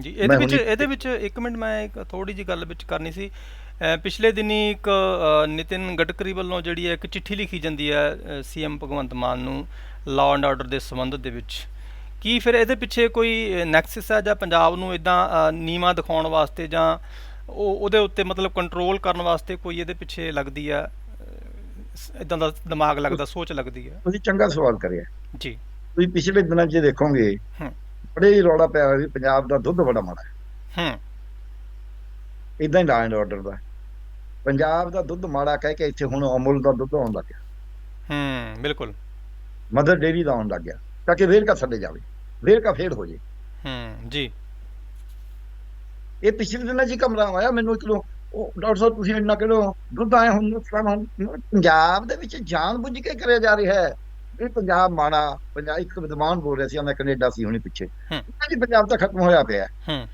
ਜੀ ਇਹਦੇ ਵਿੱਚ ਇਹਦੇ ਵਿੱਚ ਇੱਕ ਮਿੰਟ ਮੈਂ ਇੱਕ ਥੋੜੀ ਜੀ ਗੱਲ ਵਿੱਚ ਕਰਨੀ ਸੀ। ਪਿਛਲੇ ਦਿਨੀ ਇੱਕ ਨਿਤਿਨ ਗਡਕਰੀ ਵੱਲੋਂ ਜਿਹੜੀ ਹੈ ਇੱਕ ਚਿੱਠੀ ਲਿਖੀ ਜਾਂਦੀ ਹੈ ਸੀਐਮ ਭਗਵੰਤ ਮਾਨ ਨੂੰ ਲਾਅ ਐਂਡ ਆਰਡਰ ਦੇ ਸੰਬੰਧ ਦੇ ਵਿੱਚ। ਕੀ ਫਿਰ ਇਹਦੇ ਪਿੱਛੇ ਕੋਈ ਨੈਕਸਸ ਹੈ ਜਾਂ ਪੰਜਾਬ ਨੂੰ ਇਦਾਂ ਨੀਵਾ ਦਿਖਾਉਣ ਵਾਸਤੇ ਜਾਂ ਉਹ ਉਹਦੇ ਉੱਤੇ ਮਤਲਬ ਕੰਟਰੋਲ ਕਰਨ ਵਾਸਤੇ ਕੋਈ ਇਹਦੇ ਪਿੱਛੇ ਲੱਗਦੀ ਹੈ? ਇਦਾਂ ਦਾ ਦਿਮਾਗ ਲੱਗਦਾ ਸੋਚ ਲੱਗਦੀ ਹੈ? ਤੁਸੀਂ ਚੰਗਾ ਸਵਾਲ ਕਰਿਆ। ਜੀ। ਤੁਸੀਂ ਪਿਛਲੇ ਦਿਨਾਂ 'ਚ ਦੇਖੋਗੇ ਹੂੰ। ਬੜੇ ਹੀ ਰੌਲਾ ਪਿਆ ਹੋਇਆ ਪੰਜਾਬ ਦਾ ਦੁੱਧ ਬੜਾ ਮਾੜਾ ਹੈ। ਹੂੰ। ਇਦਾਂ ਹੀ ਐਂਡ ਆਰਡਰ ਦਾ। ਪੰਜਾਬ ਦਾ ਦੁੱਧ ਮਾੜਾ ਕਹਿ ਕੇ ਇੱਥੇ ਹੁਣ ਅਮੁਲ ਦਾ ਦੁੱਧ ਆਉਣ ਲੱਗ ਗਿਆ। ਹੂੰ ਬਿਲਕੁਲ। ਮਦਰ ਡੇਰੀ ਦਾ ਆਉਣ ਲੱਗ ਗਿਆ ਤਾਂ ਕਿ ਵੇਰਕਾ ਛੱਡੇ ਜਾਵੇ ਵੇਰਕਾ ਫੇਰ ਹੋ ਜੇ। ਹੂੰ ਜੀ। ਇਹ ਪਿਛਲੇ ਦਿਨਾਂ ਹੀ ਕਮਰਾ ਆਇਆ ਮੈਨੂੰ ਇੱਕ ਲੋ ਉਹ ਡਾਕਟਰ ਸਾਹਿਬ ਤੁਸੀਂ ਇੰਨਾ ਕਿਹੜੋ ਦੁੱਧ ਆਏ ਹੁਣ ਫਲਾਣਾ ਹੁਣ ਪੰਜਾਬ ਦੇ ਵਿੱਚ ਜਾਣ ਬੁੱਝ ਕੇ ਕਰਿਆ ਜਾ ਰਿਹਾ ਹੈ। ਇਹ ਪੰਜਾਬ ਮਾੜਾ ਪੰਜਾਬ ਇੱਕ ਵਿਦਵਾਨ ਬੋਲ ਰਿਹਾ ਸੀ ਮੈਂ ਕੈਨੇਡਾ ਸੀ ਹੁਣੇ ਪਿੱਛੇ। ਜੀ ਪੰਜਾਬ ਤਾਂ ਖਤਮ ਹੋਇਆ ਪਿਆ। ਹੈ।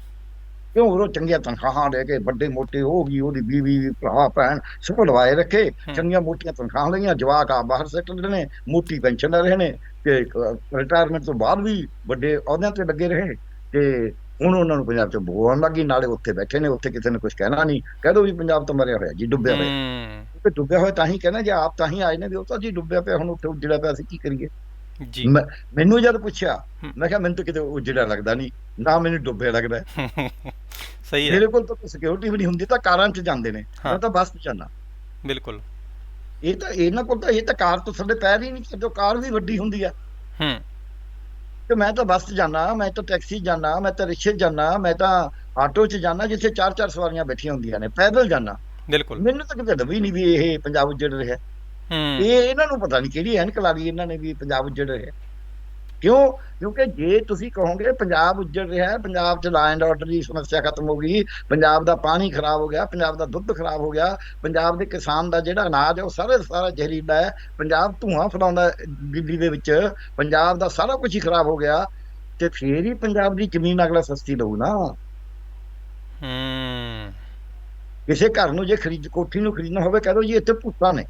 ਕਿਉਂ ਉਹ ਚੰਗੀਆਂ ਤਨਖਾਹਾਂ ਲੈ ਕੇ ਵੱਡੇ ਮੋਟੇ ਹੋ ਗਈ ਉਹਦੀ ਬੀਵੀ ਭਰਾ ਭੈਣ ਸਭ ਲਵਾਏ ਰੱਖੇ। ਚੰਗੀਆਂ ਮੋਟੀਆਂ ਤਨਖਾਹਾਂ ਲਈਆਂ ਜਵਾਕ ਆ ਬਾਹਰ ਸੈਟਲ ਨੇ ਮੋਟੀ ਪੈਨਸ਼ਨ ਲੈ ਰਹੇ ਨੇ ਤੇ ਰਿਟਾਇਰਮੈਂਟ ਤੋਂ ਬਾਅਦ ਵੀ ਵੱਡੇ ਅਹੁਦਿਆਂ ਤੇ ਲੱਗੇ ਰਹੇ। ਤੇ ਹੁਣ ਉਹਨਾਂ ਨੂੰ ਪੰਜਾਬ ਚ ਬੋਲਣ ਲੱਗੀ ਨਾਲੇ ਉੱਥੇ ਬੈਠੇ ਨੇ ਉੱਥੇ ਕਿਸੇ ਨੇ ਕੁਝ ਕਹਿਣਾ ਨਹੀਂ। ਕਹਿ ਦੋ ਵੀ ਪੰਜਾਬ ਤਾਂ ਮਰਿਆ ਹੋਇਆ ਜੀ ਡੁੱਬਿਆ ਹੋਇਆ। ਹੂੰ। ਤੇ ਡੁੱਬਿਆ ਹੋਇਆ ਤਾਂ ਹੀ ਕਹਿਣਾ ਜੇ ਆਪ ਤਾਂ ਹੀ ਆਏ ਨੇ ਵੀ ਉਹ ਤਾਂ ਜੀ ਡੁੱਬਿਆ ਪਿਆ ਹੁਣ ਉੱਥੇ ਉੱਜੜਿਆ ਪਿਆ ਅਸੀਂ ਕੀ ਕਰੀਏ? ਜੀ। ਮੈਨੂੰ ਜਦ ਪੁੱਛਿਆ। ਮੈਂ ਕਿਹਾ ਮੈਨੂੰ ਤਾਂ ਕਿਤੇ ਉੱਜੜਿਆ ਲੱਗਦਾ ਨਹੀਂ ਨਾ ਮੈਨੂੰ ਡੁੱਬਿਆ ਲੱਗਦਾ। ਸਹੀ ਹੈ। ਮੇਰੇ ਕੋਲ ਤਾਂ ਸਿਕਿਉਰਿਟੀ ਵੀ ਨਹੀਂ ਹੁੰਦੀ ਤਾਂ ਕਾਰਾਂ 'ਚ ਜਾਂਦੇ ਨੇ। ਮੈਂ ਤਾਂ ਬੱਸ 'ਚ ਜਾਂਦਾ। ਬਿਲਕੁਲ। ਇਹ ਤਾਂ ਇਹਨਾਂ ਕੋਲ ਤਾਂ ਇਹ ਤਾਂ ਕਾਰ ਤੋਂ ਥੱਲੇ ਪੈਰ ਹੀ ਨਹੀਂ ਜੋ ਕਾਰ ਵੀ ਵੱਡੀ ਹੁੰਦੀ ਆ। ਹੂੰ। ਤੇ ਮੈਂ ਤਾਂ ਬੱਸ 'ਚ ਜਾਣਾ ਮੈਂ ਤਾਂ ਟੈਕਸੀ ਜਾਣਾ ਮੈਂ ਤਾਂ ਰਿਕਸ਼ੇ 'ਚ ਜਾਣਾ ਮੈਂ ਤਾਂ ਆਟੋ 'ਚ ਜਾਣਾ ਜਿੱਥੇ ਚਾਰ ਚਾਰ ਸਵਾਰੀਆਂ ਬੈਠੀਆਂ ਹੁੰਦੀਆਂ ਨੇ ਪੈਦਲ ਜਾਣਾ ਬਿਲਕੁਲ। ਮੈਨੂੰ ਤਾਂ ਕਿਤੇ ਦਵੀ ਨਹੀਂ ਵੀ ਇਹ ਪੰਜਾਬ ਉੱਜੜ ਰਿਹਾ। ਹੂੰ। ਇਹ ਇਹਨਾਂ ਨੂੰ ਪਤਾ ਨਹੀਂ ਕਿਹੜੀ ਐਨਕ ਲਾ ਲਈ ਇਹਨਾਂ ਨੇ ਵੀ ਪੰਜਾਬ ਉੱਜੜ ਰਿਹਾ। ਕਿਉਂ? ਕਿਉਂਕਿ ਜੇ ਤੁਸੀਂ ਕਹੋਗੇ ਪੰਜਾਬ ਉੱਜੜ ਰਿਹਾ ਹੈ ਪੰਜਾਬ 'ਚ ਲਾ ਐਂਡ ਆਰਡਰ ਦੀ ਸਮੱਸਿਆ ਖਤਮ ਹੋ ਗਈ ਪੰਜਾਬ ਦਾ ਪਾਣੀ ਖਰਾਬ ਹੋ ਗਿਆ ਪੰਜਾਬ ਦਾ ਦੁੱਧ ਖਰਾਬ ਹੋ ਗਿਆ ਪੰਜਾਬ ਦੇ ਕਿਸਾਨ ਦਾ ਜਿਹੜਾ ਅਨਾਜ ਹੈ ਉਹ ਸਾਰਾ ਸਾਰਾ ਜ਼ਹਿਰੀਲਾ ਹੈ ਪੰਜਾਬ ਧੂਆਂ ਫਲਾਉਂਦਾ ਦਿੱਲੀ ਦੇ ਵਿੱਚ ਪੰਜਾਬ ਦਾ ਸਾਰਾ ਕੁਝ ਹੀ ਖਰਾਬ ਹੋ ਗਿਆ ਤੇ ਫੇਰ ਹੀ ਪੰਜਾਬ ਦੀ ਜ਼ਮੀਨ ਅਗਲਾ ਸਸਤੀ ਲਊ ਨਾ। ਹੂੰ। ਕਿਸੇ ਘਰ ਨੂੰ ਜੇ ਖਰੀਦ ਕੋਠੀ ਨੂੰ ਖਰੀਦਣਾ ਹੋਵੇ ਕਹਿ ਜੀ ਇੱਥੇ ਭੂਤਾਂ ਨੇ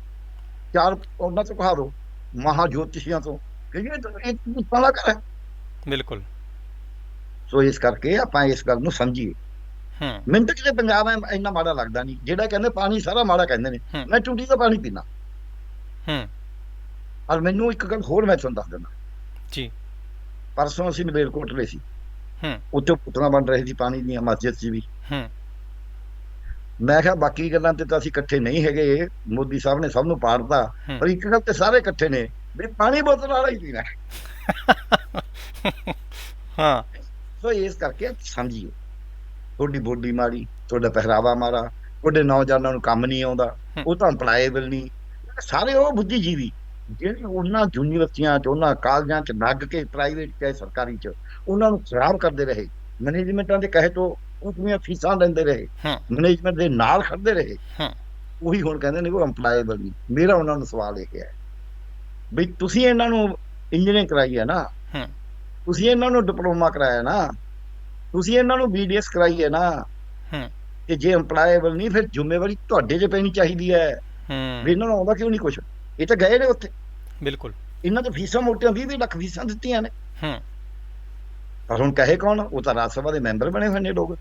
ਚਾਰ ਉਹਨਾਂ ਤੋਂ ਕਹਾ ਦੋ ਮਹਾ ਜੋਤਿਸ਼ੀਆਂ ਤੋਂ। ਕਿ ਇਹ ਭੂਤਾਂ ਦਾ ਘਰ ਹੈ ਬਿਲਕੁਲ। ਸੋ ਇਸ ਕਰਕੇ ਆਪਾਂ ਇਸ ਗੱਲ ਨੂੰ ਸਮਝੀਏ। ਹੂੰ। ਮੈਨੂੰ ਤਾਂ ਕਿਤੇ ਪੰਜਾਬ ਐ ਇੰਨਾ ਮਾੜਾ ਲੱਗਦਾ ਨਹੀਂ। ਜਿਹੜਾ ਕਹਿੰਦੇ ਪਾਣੀ ਸਾਰਾ ਮਾੜਾ ਕਹਿੰਦੇ ਨੇ। ਮੈਂ ਟੂਟੀ ਦਾ ਪਾਣੀ ਪੀਣਾ ਹੂੰ। ਔਰ ਮੈਨੂੰ ਇੱਕ ਗੱਲ ਹੋਰ ਮੈਂ ਤੁਹਾਨੂੰ ਦੱਸ ਦਿੰਦਾ। ਜੀ। ਪਰਸੋਂ ਅਸੀਂ ਨਵੇਲਕੋਟ ਲਈ ਸੀ। ਹੂੰ। ਉੱਥੇ ਪੁੱਤਰਾਂ ਬਣ ਰਹੇ ਸੀ ਪਾਣੀ ਦੀਆਂ ਮਸਜਿਦ 'ਚ ਵੀ। ਹੂੰ। ਮੈਂ ਕਿਹਾ ਬਾਕੀ ਗੱਲਾਂ ਤੇ ਤਾਂ ਅਸੀਂ ਇਕੱਠੇ ਨਹੀਂ ਹੈਗੇ। ਮੋਦੀ ਸਾਹਿਬ ਨੇ ਸਭ ਨੂੰ ਪਾੜਦਾ ਹੂੰ। ਪਰ ਇੱਕ ਗੱਲ ਤੇ ਸਾਰੇ ਇਕੱਠੇ ਨੇ। ਵੀ ਪਾਣੀ ਬੋਤਲ ਵਾਲਾ ਹੀ ਪੀਣਾ ਹਾਂ। ਸੋ ਇਸ ਕਰਕੇ ਸਮਝੀਏ ਤੁਹਾਡੀ ਬੋਡੀ ਮਾੜੀ ਤੁਹਾਡਾ ਪਹਿਰਾਵਾ ਮਾੜਾ ਤੁਹਾਡੇ ਨੌਜਵਾਨਾਂ ਨੂੰ ਕੰਮ ਨਹੀਂ ਆਉਂਦਾ। ਉਹ ਤਾਂ ਅਪਲਾਈਬਲ ਨਹੀਂ। ਸਾਰੇ ਉਹ ਬੁੱਧੀਜੀਵੀ ਜਿਹੜੇ ਉਹਨਾਂ ਯੂਨੀਵਰਸਿਟੀਆਂ ਚ ਉਹਨਾਂ ਕਾਲਜਾਂ ਚ ਲੱਗ ਕੇ ਪ੍ਰਾਈਵੇਟ ਚਾਹੇ ਸਰਕਾਰੀ ਚ ਉਹਨਾਂ ਨੂੰ ਖਰਾਬ ਕਰਦੇ ਰਹੇ। ਮੈਨੇਜਮੈਂਟਾਂ ਦੇ ਕਹੇ ਤੋਂ ਉਤਨੀਆਂ ਫੀਸਾਂ ਲੈਂਦੇ ਰਹੇ ਹੂੰ। ਮੈਨੇਜਮੈਂਟ ਦੇ ਨਾਲ ਖੜਦੇ ਰਹੇ। ਹੂੰ। ਉਹੀ ਹੁਣ ਕਹਿੰਦੇ ਨੇ ਉਹ ਐਮਪਲਾਈਬਲ ਨਹੀਂ। ਮੇਰਾ ਉਹਨਾਂ ਨੂੰ ਸਵਾਲ ਇਹ ਹੈ ਵੀ ਤੁਸੀਂ ਇਹਨਾਂ ਨੂੰ ਇੰਜੀਨੀਅਰਿੰਗ ਕਰਾਈ ਹੈ ਨਾ। ਹੂੰ। ਤੁਸੀਂ ਇਹਨਾਂ ਨੂੰ ਡਿਪਲੋਮਾ ਕਰਾਇਆ ਨਾ। ਤੁਸੀਂ ਇਹਨਾਂ ਨੂੰ ਬੀਡੀਐਸ ਕਰਾਈ ਹੈ ਨਾ। ਹੂੰ। ਤੇ ਜੇ EMPLOYABLE ਨਹੀਂ ਫਿਰ ਜ਼ਿੰਮੇਵਾਰੀ ਤੁਹਾਡੇ 'ਚ ਪੈਣੀ ਚਾਹੀਦੀ ਹੈ। ਵੀ ਹੂੰ ਇਹਨਾਂ ਨੂੰ ਆਉਂਦਾ ਕਿਉਂ ਨਹੀਂ ਕੁਛ? ਇਹ ਤਾਂ ਗਏ ਨੇ ਉੱਥੇ। ਬਿਲਕੁਲ। ਇਹਨਾਂ ਤੋਂ ਫੀਸਾਂ ਮੋਟੀਆਂ 20 20 ਲੱਖ ਫੀਸਾਂ ਦਿੱਤੀਆਂ ਨੇ। ਹੂੰ। ਪਰ ਹੁਣ ਕਹੇ ਕੌਣ? ਉਹ ਤਾਂ ਰਾਜ ਸਭਾ ਦੇ ਮੈਂਬਰ ਬਣੇ ਹੋਏ ਨੇ ਲੋਕ।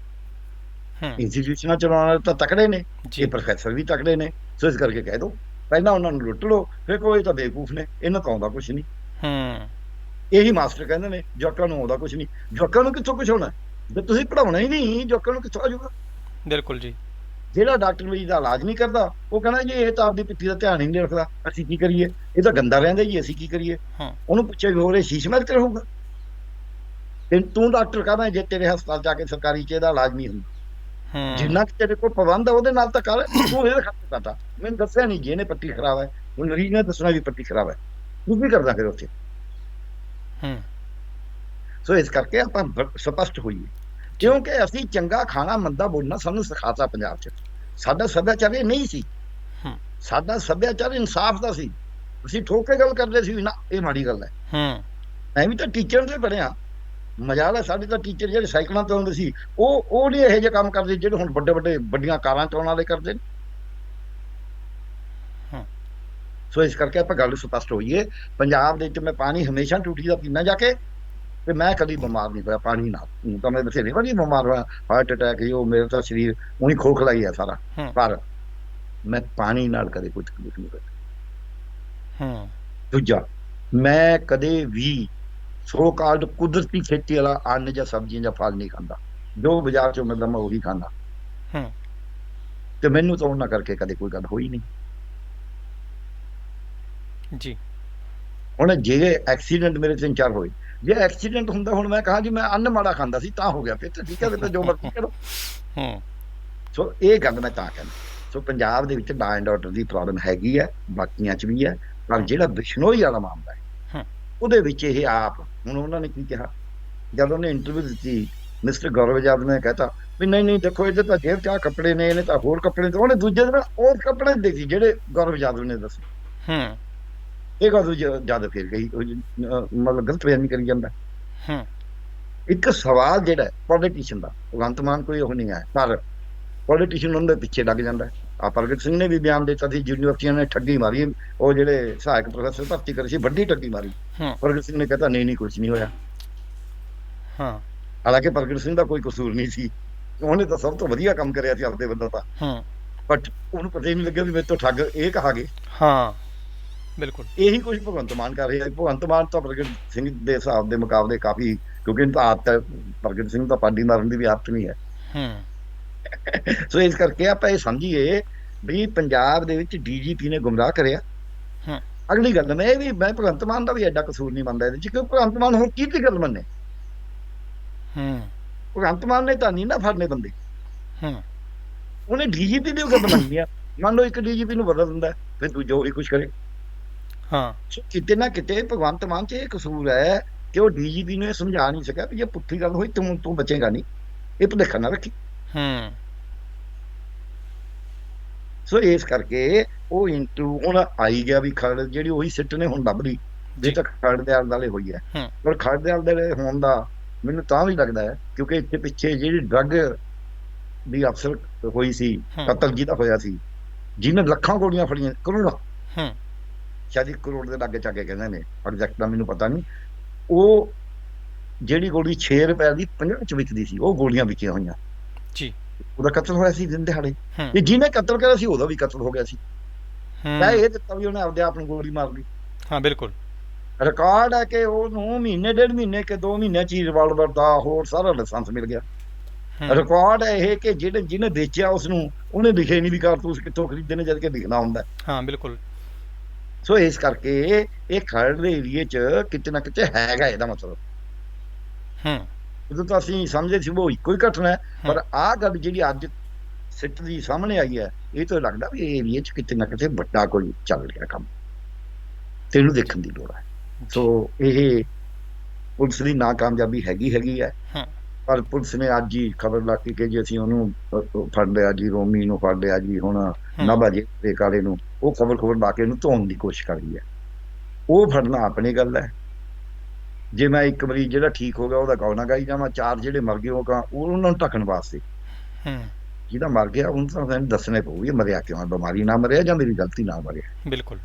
ਹੂੰ। ਇੰਸਟੀਟਿਊਸ਼ਨਾਂ ਚਲਾਉਣ ਵਾਲੇ ਤਾਂ ਤਕੜੇ ਨੇ। ਇਹ ਪ੍ਰੋਫੈਸਰ ਵੀ ਤਕੜੇ ਨੇ। ਸੋ ਇਸ ਕਰਕੇ ਕਹਿ ਦੋ। ਪਹਿਲਾਂ ਉਹਨਾਂ ਨੂੰ ਲੁੱਟ ਲਓ ਫਿਰ ਕੋਈ ਤਾਂ ਬੇਵਕੂਫ ਨੇ ਇਹਨਾਂ ਤੋਂ ਆਉਂਦਾ ਕੁਛ ਨਹੀਂ। ਹੂੰ। ਇਹੀ ਮਾਸਟਰ ਕਹਿੰਦੇ ਨੇ ਜੋਕਾਂ ਨੂੰ ਆਉਂਦਾ ਕੁਛ ਨਹੀਂ। ਜੋਕਾਂ ਨੂੰ ਕਿੱਥੋਂ ਕੁਛ ਹੋਣਾ? ਜੇ ਤੁਸੀਂ ਪੜਾਉਣਾ ਹੀ ਨਹੀਂ ਜੋਕਾਂ ਨੂੰ ਕਿੱਥੋਂ ਆ ਜਾਊਗਾ? ਬਿਲਕੁਲ ਜੀ। ਜਿਹੜਾ ਡਾਕਟਰ ਮਰੀਜ਼ ਦਾ ਇਲਾਜ ਨਹੀਂ ਕਰਦਾ ਉਹ ਕਹਿੰਦਾ ਜੀ ਇਹ ਤਾਂ ਆਪਦੀ ਪਿੱਠੀ ਦਾ ਧਿਆਨ ਹੀ ਨਹੀਂ ਰੱਖਦਾ ਅਸੀਂ ਕੀ ਕਰੀਏ? ਇਹ ਤਾਂ ਗੰਦਾ ਰਹਿੰਦਾ ਜੀ ਅਸੀਂ ਕੀ ਕਰੀਏ? ਉਹਨੂੰ ਪੁੱਛਿਆ ਵੀ ਹੋਰ ਇਹ ਸ਼ੀਸ਼ ਮਹਿਲ ਤੇ ਰਹੂਗਾ? ਤੇ ਤੂੰ ਡਾਕਟਰ ਕਹਿੰਦਾ ਜੇ ਤੇਰੇ ਹਸਪਤਾਲ ਜਾ ਕੇ ਸਰਕਾਰੀ ਚ ਇਹਦਾ ਇਲਾਜ ਨਹੀਂ ਹੁੰਦਾ। ਜਿੰਨਾ ਕਿ ਤੇਰੇ ਕੋਲ ਪ੍ਰਬੰਧ ਆ ਉਹਦੇ ਨਾਲ ਤਾਂ ਕਰ। ਤੂੰ ਇਹਦੇ ਖਾਤੇ ਕਰਦਾ। ਮੈਨੂੰ ਦੱਸਿਆ ਨਹੀਂ ਜੀ ਇਹਨੇ ਪੱਟੀ ਖਰਾਬ ਹੈ। ਹੁਣ ਮਰੀਜ਼ ਨੇ ਦੱਸਣਾ ਵੀ ਪੱਟੀ ਖਰਾਬ ਹੈ। ਤੂੰ ਕੀ ਕਰਦਾ ਫਿਰ ਉੱਥੇ? ਹੂੰ। ਸੋ ਇਸ ਕਰਕੇ ਆਪਾਂ ਸਪਸ਼ਟ ਹੋਈਏ। ਕਿਉਂਕਿ ਅਸੀਂ ਚੰਗਾ ਖਾਣਾ ਮੰਦਾ ਬੋਲਣਾ ਸਾਨੂੰ ਸਿਖਾਤਾ ਪੰਜਾਬ 'ਚ। ਸਾਡਾ ਸੱਭਿਆਚਾਰ ਇਹ ਨਹੀਂ ਸੀ। ਹੂੰ। ਸਾਡਾ ਸੱਭਿਆਚਾਰ ਇਨਸਾਫ ਦਾ ਸੀ। ਅਸੀਂ ਠੋਕ ਕੇ ਗੱਲ ਕਰਦੇ ਸੀ ਵੀ ਨਾ ਇਹ ਮਾੜੀ ਗੱਲ ਹੈ। ਹੂੰ। ਐਵੇਂ ਤਾਂ ਟੀਚਰ ਦੇ ਬਣਿਆ। ਮਜ਼ਾਲ ਹੈ ਸਾਡੇ ਤਾਂ ਟੀਚਰ ਜਿਹੜੇ ਸਾਈਕਲਾਂ ਤੇ ਆਉਂਦੇ ਸੀ ਉਹ ਉਹ ਨਹੀਂ ਇਹੋ ਜਿਹੇ ਕੰਮ ਕਰਦੇ ਜਿਹੜੇ ਹੁਣ ਵੱਡੇ ਵੱਡੇ ਵੱਡੀਆਂ ਕਾਰਾਂ ਚਲਾਉਣ ਵਾਲੇ ਕਰਦੇ ਨੇ। ਹੂੰ। ਸੋ ਇਸ ਕਰਕੇ ਆਪਾਂ ਗੱਲ ਸਪਸ਼ਟ ਹੋਈਏ ਪੰਜਾਬ ਦੇ ਵਿੱਚ ਮੈਂ ਪਾਣੀ ਹਮੇਸ਼ਾ ਟੂਟੀ ਦਾ ਪੀਣਾ ਜਾ ਕੇ ਤੇ ਮੈਂ ਕਦੀ ਬਿਮਾਰ ਨਹੀਂ ਹੋਇਆ ਪਾਣੀ ਨਾਲ ਤਾਂ ਮੈਂ ਬਥੇਰੇ ਵਾਰੀ ਬਿਮਾਰ ਹੋਇਆ ਹਾਰਟ ਅਟੈਕ ਇਹ ਉਹ ਮੇਰਾ ਤਾਂ ਸਰੀਰ ਉਹੀ ਖੋਖਲਾ ਹੀ ਆ ਸਾਰਾ। ਹੂੰ। ਪਰ ਮੈਂ ਪਾਣੀ ਨਾਲ ਕਦੇ ਕੁਝ ਤਕਲੀਫ ਨਹੀਂ ਹੋਈ ਹੂੰ। ਦੂਜਾ ਮੈਂ ਕਦੇ ਵੀ ਸੋ ਕਾਲਡ ਕੁਦਰਤੀ ਖੇਤੀ ਵਾਲਾ ਅੰਨ ਜਾਂ ਸਬਜ਼ੀਆਂ ਜਾਂ ਫਲ ਨਹੀਂ ਖਾਂਦਾ। ਜੋ ਬਾਜ਼ਾਰ ਚੋਂ ਮਿਲਦਾ ਮੈਂ ਉਹੀ ਖਾਂਦਾ। ਹੂੰ। ਤੇ ਮੈਨੂੰ ਤਾਂ ਉਹਨਾਂ ਕਰਕੇ ਕਦੇ ਕੋਈ ਗੱਲ ਹੋਈ ਨਹੀਂ। ਜੀ। ਹੁਣ ਜੇ ਐਕਸੀਡੈਂਟ ਮੇਰੇ ਤਿੰਨ ਚਾਰ ਹੋਏ ਜੇ ਐਕਸੀਡੈਂਟ ਹੁੰਦਾ ਹੁਣ ਮੈਂ ਕਹਾਂ ਜੀ ਮੈਂ ਅੰਨ ਮਾੜਾ ਖਾਂਦਾ ਸੀ ਤਾਂ ਹੋ ਗਿਆ ਫਿਰ ਤਾਂ ਠੀਕ ਹੈ ਫਿਰ ਤਾਂ ਜੋ ਮਰਜ਼ੀ ਕਰੋ। ਹੂੰ। ਸੋ ਇਹ ਗੱਲ ਮੈਂ ਤਾਂ ਕਹਿੰਦਾ। ਸੋ ਪੰਜਾਬ ਦੇ ਵਿੱਚ law and order the problem ਹੈਗੀ ਹੈ ਬਾਕੀਆਂ 'ਚ ਵੀ ਹੈ ਪਰ ਜਿਹੜਾ ਬਿਸ਼ਨੋਈ ਵਾਲਾ ਮਾਮਲਾ ਹੈ ਹੂੰ। ਉਹਦੇ ਵਿੱਚ ਇਹ ਆਪ ਹੁਣ ਉਹਨਾਂ ਨੇ ਕੀ ਕਿਹਾ? ਜਦ ਉਹਨੇ ਇੰਟਰਵਿਊ ਦਿੱਤੀ ਮਿਸਟਰ ਗੌਰਵ ਜਾਦਵ ਨੇ ਕਹਤਾ ਵੀ ਨਹੀਂ ਨਹੀਂ ਦੇਖੋ ਇਹਦੇ ਤਾਂ ਜੇਬ 'ਚ ਕੱਪੜੇ ਨੇ ਇਹਨੇ ਤਾਂ ਹੋਰ ਕੱਪੜੇ ਤੇ ਉਹਨੇ ਦੂਜੇ ਦਿਨ ਉਹ ਕੱਪੜੇ ਦੇ ਸੀ ਜਿਹੜੇ ਗੌਰਵ ਜਾਦਵ ਨੇ ਦੱਸੇ। ਹੂੰ। ਇਹ ਗੱਲ ਜ਼ਿਆਦਾ ਫਿਰ ਗਈ ਮਤਲਬ ਗਲਤ ਬਿਆਨ ਕਰੀ ਜਾਂਦਾ। ਹੂੰ। ਇੱਕ ਸਵਾਲ ਜਿਹੜਾ ਪੋਲੀਟੀਸ਼ੀਅਨ ਦਾ ਭਗਵੰਤ ਮਾਨ ਕੋਈ ਉਹ ਨਹੀਂ ਹੈ ਪਰ ਪੋਲੀਟੀਸ਼ੀਅਨ ਉਹਨਾਂ ਦੇ ਪਿੱਛੇ ਲੱਗ ਜਾਂਦਾ ਹੈ। ਪ੍ਰਗਟ ਸਿੰਘ ਨੇ ਵੀ ਬਿਆਨ ਦਿੱਤਾ ਸੀ ਯੂਨੀਵਰਸਿਟੀਆਂ ਨੇ ਠੱਗੀ ਮਾਰੀ ਉਹ ਜਿਹੜੇ ਸਹਾਇਕ ਪ੍ਰੋਫੈਸਰ ਭਰਤੀ ਕਰੇ ਸੀ ਵੱਡੀ ਠੱਗੀ ਮਾਰੀ। ਪ੍ਰਗਟ ਸਿੰਘ ਨੇ ਕਹਤਾ ਨਹੀਂ ਨਹੀਂ ਕੁਝ ਨਹੀਂ ਹੋਇਆ। ਹਾਂ। ਹਾਲਾਂਕਿ ਪ੍ਰਗਟ ਸਿੰਘ ਦਾ ਕੋਈ ਕਸੂਰ ਨਹੀਂ ਸੀ। ਉਹਨੇ ਤਾਂ ਸਭ ਤੋਂ ਵਧੀਆ ਕੰਮ ਕਰਿਆ ਸੀ ਆਪਦੇ ਵੱਲੋਂ ਤਾਂ। ਹੂੰ। ਬਟ ਉਹਨੂੰ ਪਤਾ ਹੀ ਨਹੀਂ ਲੱਗਿਆ ਵੀ ਮੇਰੇ ਤੋਂ ਠੱਗ ਇਹ ਕਹਾਗੇ ਹਾਂ ਬਿਲਕੁਲ। ਇਹੀ ਕੁਝ ਭਗਵੰਤ ਮਾਨ ਕਰ ਰਿਹਾ। ਹੈ ਭਗਵੰਤ ਮਾਨ ਤਾਂ ਪ੍ਰਗਟ ਸਿੰਘ ਦੇ ਹਿਸਾਬ ਦੇ ਮੁਕਾਬਲੇ ਕਾਫੀ ਕਿਉਂਕਿ ਇਹਨੂੰ ਤਾਂ ਆਦਤ ਪ੍ਰਗਟ ਸਿੰਘ ਤਾਂ ਪਾਡੀ ਮਾਰਨ ਦੀ ਵੀ ਆਦਤ ਨਹੀਂ ਹੈ। ਹੂੰ। ਸੋ ਇਸ ਕਰਕੇ ਆਪਾਂ ਇਹ ਸਮਝੀਏ ਵੀ ਪੰਜਾਬ ਦੇ ਵਿੱਚ ਡੀਜੀਪੀ ਨੇ ਗੁੰਮਰਾਹ ਕਰਿਆ। ਹੂੰ। ਅਗਲੀ ਗੱਲ ਮੈਂ ਇਹ ਵੀ ਮੈਂ ਭਗਵੰਤ ਮਾਨ ਦਾ ਵੀ ਐਡਾ ਕਸੂਰ ਨਹੀਂ ਮੰਨਦਾ ਇਹਦੇ ਚ ਕਿਉਂਕਿ ਭਗਵੰਤ ਮਾਨ ਹੋਰ ਕੀ ਕੀ ਗੱਲ ਮੰਨੇ? ਹੂੰ। ਭਗਵੰਤ ਮਾਨ ਨੇ ਤਾਂ ਨਹੀਂ ਨਾ ਫੜਨੇ ਬੰਦੇ। ਹੂੰ। ਉਹਨੇ ਡੀਜੀਪੀ ਦੀ ਗੱਲ ਮੰਨੀ ਆ। ਮੰਨ ਲਓ ਇੱਕ ਡੀਜੀਪੀ ਨੂੰ ਬਦਲ ਦਿੰਦਾ ਫਿਰ ਦੂਜਾ ਉਹੀ ਕੁਝ ਕਰੇ। ਹਾਂ। ਕਿਤੇ ਨਾ ਕਿਤੇ ਭਗਵੰਤ ਮਾਨ 'ਚ ਇਹ ਕਸੂਰ ਹੈ ਕਿ ਉਹ ਡੀਜੀਪੀ ਨੂੰ ਇਹ ਸਮਝਾ ਨਹੀਂ ਸਕਿਆ ਵੀ ਇਹ ਪੁੱਠੀ ਗੱਲ ਹੋਈ ਤੂੰ ਤੂੰ ਬਚੇਗਾ ਨਹੀਂ। ਇਹ ਭੁਲੇਖਾ ਨਾ ਰੱਖੀ। ਹੂੰ। ਸੋ ਇਸ ਕਰਕੇ ਉਹ ਇੰਟੂ ਹੁਣ ਆਈ ਗਿਆ ਵੀ ਖੜ ਜਿਹੜੀ ਉਹੀ ਸਿੱਟ ਨੇ ਹੁਣ ਲੱਭ ਲਈ। ਜੇ। ਜੀ। ਤੱਕ ਖੜ ਦੇ ਆਲੇ ਹੋਈ ਹੈ। ਪਰ ਖੜ ਦੇ ਆਲੇ ਹੋਣ ਦਾ ਮੈਨੂੰ ਤਾਂ ਵੀ ਲੱਗਦਾ ਹੈ ਕਿਉਂਕਿ ਇੱਥੇ ਪਿੱਛੇ ਜਿਹੜੀ ਡਰੱਗ ਦੀ ਅਫਸਰ ਹੋਈ ਸੀ। ਕਤਲ ਜਿਹਦਾ ਹੋਇਆ ਸੀ ਜਿਹਨੇ ਲੱਖਾਂ ਗੋਲੀਆਂ ਫੜੀਆਂ ਕਰੋੜਾਂ। ਹੂੰ। ਸ਼ਾਇਦ ਕਰੋੜ ਦੇ ਲਾਗੇ ਚਾਗੇ ਕਹਿੰਦੇ ਨੇ ਐਗਜ਼ੈਕਟ ਦਾ ਮੈਨੂੰ ਪਤਾ ਨਹੀਂ। ਉਹ ਜਿਹੜੀ ਗੋਲੀ 6 ਰੁਪਏ ਦੀ 50 ਚ ਵਿਕਦੀ ਸੀ ਉਹ ਗੋਲੀਆਂ ਵਿਕੀਆਂ ਹੋਈਆਂ। ਜੀ। ਉਹਦਾ ਕਤਲ ਹੋਇਆ ਸੀ ਦਿਨ ਦਿਹਾੜੇ। ਇਹ ਜਿਹਨੇ ਕਤਲ ਕਰਿਆ ਸੀ ਉਹਦਾ ਵੀ ਕਤਲ ਹੋ ਗਿਆ ਸੀ। ਮੈਂ ਹੂੰ ਇਹ ਦਿੱਤਾ ਵੀ ਉਹਨੇ ਆਪਦੇ ਆਪ ਨੂੰ ਗੋਲੀ ਮਾਰ ਲਈ। ਹਾਂ ਬਿਲਕੁਲ। ਰਿਕਾਰਡ ਹੈ ਕਿ ਉਹਨੂੰ ਮਹੀਨੇ ਡੇਢ ਮਹੀਨੇ ਕੇ 2 ਮਹੀਨੇ ਚ ਰਿਵਾਲਵਰ ਦਾ ਹੋਰ ਸਾਰਾ ਲਾਇਸੈਂਸ ਮਿਲ ਗਿਆ। ਰਿਕਾਰਡ ਹੈ ਇਹ ਕਿ ਜਿਹੜੇ ਜਿਹਨੇ ਵੇਚਿਆ ਉਸ ਨੂੰ ਉਹਨੇ ਲਿਖੇ ਨਹੀਂ ਵੀ ਕਾਰਤੂਸ ਕਿੱਥੋਂ ਖਰੀਦੇ ਨੇ ਜਦ ਕਿ ਲਿਖਣਾ ਹੁੰਦਾ। ਹੈ। ਹਾਂ ਬਿਲਕੁਲ। ਸੋ ਇਸ ਕਰਕੇ ਇਹ ਖਰੜ ਦੇ ਏਰੀਏ 'ਚ ਕਿਤੇ ਨਾ ਕਿਤੇ ਹੈਗਾ ਇਹਦਾ ਮਤਲਬ। ਹੂੰ। ਉਦੋਂ ਤਾਂ ਅਸੀਂ ਸਮਝਦੇ ਸੀ ਉਹ ਇੱਕੋ ਹੀ ਘਟਨਾ ਪਰ ਆਹ ਗੱਲ ਜਿਹੜੀ ਅੱਜ ਸਿੱਟ ਦੀ ਸਾਹਮਣੇ ਆਈ ਹੈ ਇਹ ਤਾਂ ਲੱਗਦਾ ਵੀ ਇਹ ਏਰੀਏ 'ਚ ਕਿਤੇ ਨਾ ਕਿਤੇ ਵੱਡਾ ਕੋਈ ਚੱਲ ਰਿਹਾ ਕੰਮ। ਤੇ ਇਹਨੂੰ ਦੇਖਣ ਦੀ ਲੋੜ ਹੈ। ਸੋ ਇਹ ਪੁਲਿਸ ਦੀ ਨਾਕਾਮਯਾਬੀ ਹੈਗੀ ਹੈਗੀ ਹੈ। ਪਰ ਪੁਲਿਸ ਨੇ ਅੱਜ ਹੀ ਖਬਰ ਲੱਗੀ ਕਿ ਜੀ ਅਸੀਂ ਉਹਨੂੰ ਫੜ ਲਿਆ ਜੀ ਰੋਮੀ ਨੂੰ ਫੜ ਲਿਆ ਜੀ ਹੁਣ ਨਾਭਾ ਜੀ ਦੇ ਕਾਲੇ ਨੂੰ ਉਹ ਖਬਰ ਖਬਰ ਲਾ ਕੇ ਇਹਨੂੰ ਧੋਣ ਦੀ ਕੋਸ਼ਿਸ਼ ਕਰ ਰਹੀ ਹੈ। ਉਹ ਫੜਨਾ ਆਪਣੀ ਗੱਲ ਹੈ। ਜੇ ਮੈਂ ਇੱਕ ਵਾਰੀ ਜਿਹੜਾ ਠੀਕ ਹੋ ਗਿਆ ਉਹਦਾ ਗਾਉਣਾ ਗਾਈ ਜਾਵਾਂ ਚਾਰ ਜਿਹੜੇ ਮਰ ਗਏ ਉਹ ਉਹ ਉਹਨਾਂ ਨੂੰ ਢੱਕਣ ਵਾਸਤੇ। ਹੂੰ। ਜਿਹਦਾ ਮਰ ਗਿਆ ਉਹਨੂੰ ਤਾਂ ਮੈਨੂੰ ਦੱਸਣੇ ਪਊ ਵੀ ਮਰਿਆ ਕਿਉਂ ਹੈ ਬਿਮਾਰੀ ਨਾਲ ਮਰਿਆ ਜਾਂ ਮੇਰੀ ਗਲਤੀ ਨਾਲ ਮਰਿਆ। ਬਿਲਕੁਲ।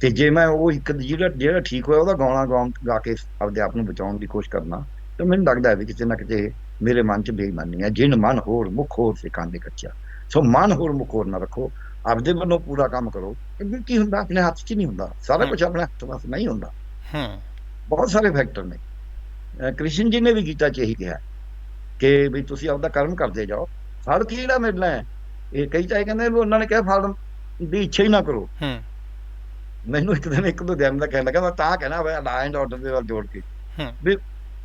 ਤੇ ਜੇ ਮੈਂ ਉਹ ਇੱਕ ਜਿਹੜਾ ਜਿਹੜਾ ਠੀਕ ਹੋਇਆ ਉਹਦਾ ਗਾਉਣਾ ਗਾਉਣ ਗਾ ਕੇ ਆਪਦੇ ਆਪ ਨੂੰ ਬਚਾਉਣ ਦੀ ਕੋਸ਼ਿਸ਼ ਕਰਨਾ ਤਾਂ ਮੈਨੂੰ ਲੱਗਦਾ ਹੈ ਵੀ ਕਿਤੇ ਨਾ ਕਿਤੇ ਮੇਰੇ ਮਨ 'ਚ ਬੇਈਮਾਨੀ ਹੈ। ਜਿਨ ਮਨ ਹੋਰ ਮੁਖ ਹੋਰ ਸਿਕਾਂ ਦੇ ਕੱਚਾ ਸੋ ਮਨ ਹੋਰ ਮੁਖ ਹੋਰ ਨਾ ਰੱਖੋ। ਆਪਦੇ ਵੱਲੋਂ ਪੂਰਾ ਕੰਮ ਕਰੋ। ਕਿਉਂਕਿ ਕੀ ਹੁੰਦਾ? ਆਪਣੇ ਹੱਥ 'ਚ ਨਹੀਂ ਹੁੰਦਾ। ਸਾਰਾ ਕੁਝ ਆਪਣੇ ਹੱਥ ਵਾਸ ਨਹੀਂ ਹੁੰਦਾ। ਹੂੰ। ਬਹੁਤ ਸਾਰੇ ਫੈਕਟਰ ਨੇ। ਕ੍ਰਿਸ਼ਨ ਜੀ ਨੇ ਵੀ ਗੀਤਾ 'ਚ ਇਹੀ ਕਿਹਾ ਕਿ ਵੀ ਤੁਸੀਂ ਆਪਦਾ ਕਰਮ ਕਰਦੇ ਜਾਓ। ਫਲ ਕੀ ਜਿਹੜਾ ਮਿਲਣਾ ਹੈ ਇਹ ਕਈ ਚਾਹੇ ਕਹਿੰਦੇ ਵੀ ਉਹਨਾਂ ਨੇ ਕਿਹਾ ਫਲ ਦੀ ਇੱਛਾ ਹੀ ਨਾ ਕਰੋ। ਹੂੰ। ਮੈਨੂੰ ਇੱਕ ਦਿਨ ਇੱਕ ਦੋ ਦਿਨ ਦਾ ਕਹਿਣ ਲੱਗਾ ਮੈਂ ਤਾਂ ਕਹਿਣਾ ਵਾ ਲਾ ਐਂਡ ਆਰਡਰ ਦੇ ਵੱਲ ਜੋੜ ਕੇ। ਹੂੰ। ਵੀ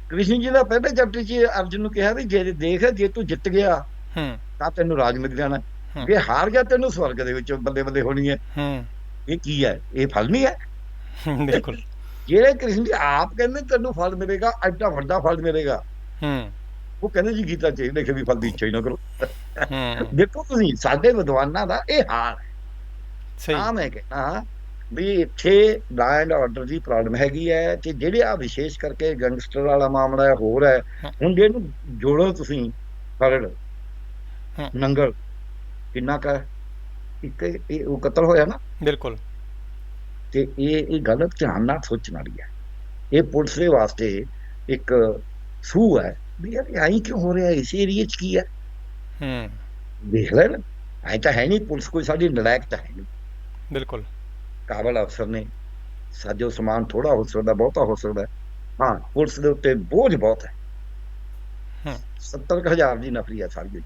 ਕ੍ਰਿਸ਼ਨ ਜੀ ਦਾ ਪਹਿਲੇ ਚੈਪਟਰ 'ਚ ਅਰਜੁਨ ਨੂੰ ਕਿਹਾ ਵੀ ਜੇ ਦੇਖ ਜੇ ਤੂੰ ਜਿੱਤ ਗਿਆ ਹੂੰ। ਤਾਂ ਤੈਨੂੰ ਰਾਜ ਮਿਲ ਜਾਣਾ। ਜੇ ਹਾਰ ਗਿਆ ਤੈਨੂੰ ਸਵਰਗ ਦੇ ਵਿੱਚ ਬੱਲੇ ਬੱਲੇ ਹੋਣੀ ਹੈ। ਹੂੰ। ਇਹ ਕੀ ਹੈ? ਇਹ ਫਲ ਨਹੀਂ ਹੂੰ, ਬਿਲਕੁਲ। ਜਿਹੜੇ ਕ੍ਰਿਸ਼ਨ ਜੀ ਆਪ ਕਹਿੰਦੇ ਤੈਨੂੰ ਫਲ ਮਿਲੇਗਾ ਐਡਾ ਵੱਡਾ ਫਲ ਮਿਲੇਗਾ। ਹੂੰ। ਉਹ ਕਹਿੰਦੇ ਜੀ ਗੀਤਾ 'ਚ ਲਿਖੇ ਵੀ ਫਲ ਦੀ ਇੱਛਾ ਹੀ ਨਾ ਕਰੋ। ਹੂੰ। ਦੇਖੋ ਤੁਸੀਂ ਸਾਡੇ ਵਿਦਵਾਨਾਂ ਦਾ ਇਹ ਹਾਲ ਹੈ। ਸਹੀ। ਆ ਮੈਂ ਕਹਿੰਦਾ ਵੀ ਇੱਥੇ ਐਂਡ ਆਰਡਰ ਦੀ ਪ੍ਰੋਬਲਮ ਹੈਗੀ ਹੈ ਤੇ ਜਿਹੜੇ ਆ ਵਿਸ਼ੇਸ਼ ਕਰਕੇ ਗੈਂਗਸਟਰ ਵਾਲਾ ਮਾਮਲਾ ਹੈ ਹੋਰ ਹੈ। ਹੁਣ ਜੇ ਇਹਨੂੰ ਜੋੜੋ ਤੁਸੀਂ ਫਰੜ ਹਾਂ। ਨੰਗਲ ਕਿੰਨਾ ਕਾ ਇੱਕ ਇਹ ਉਹ ਕਤਲ ਹੋਇਆ ਨਾ? ਬਿਲਕੁਲ। ਤੇ ਇਹ ਇਹ ਗੱਲ ਧਿਆਨ ਨਾਲ ਸੋਚਣ ਵਾਲੀ ਹੈ। ਇਹ ਪੁਲਿਸ ਦੇ ਵਾਸਤੇ ਇੱਕ ਸੂਹ ਹੈ ਵੀ ਯਾਰ ਆਈ ਕਿਉਂ ਹੋ ਰਿਹਾ? ਇਸ ਏਰੀਏ 'ਚ ਕੀ ਹੈ? ਹੂੰ। ਦੇਖ ਲੈ ਐ ਤਾਂ ਹੈ ਨਹੀਂ ਪੁਲਿਸ ਕੋਈ ਸਾਡੀ ਨਲਾਇਕ ਤਾਂ ਹੈ ਨਹੀਂ। ਬਿਲਕੁਲ। ਕਾਬਲ ਅਫਸਰ ਨੇ। ਸਾਜੋ ਸਮਾਨ ਥੋੜਾ ਹੋ ਸਕਦਾ ਬਹੁਤਾ ਹੋ ਸਕਦਾ। ਹੈ। ਪੁਲਿਸ ਦੇ ਉੱਤੇ ਬੋਝ ਬਹੁਤ ਹੈ। ਹੂੰ। 70000 ਦੀ ਨਫਰੀ ਹੈ ਸਾਰੀ।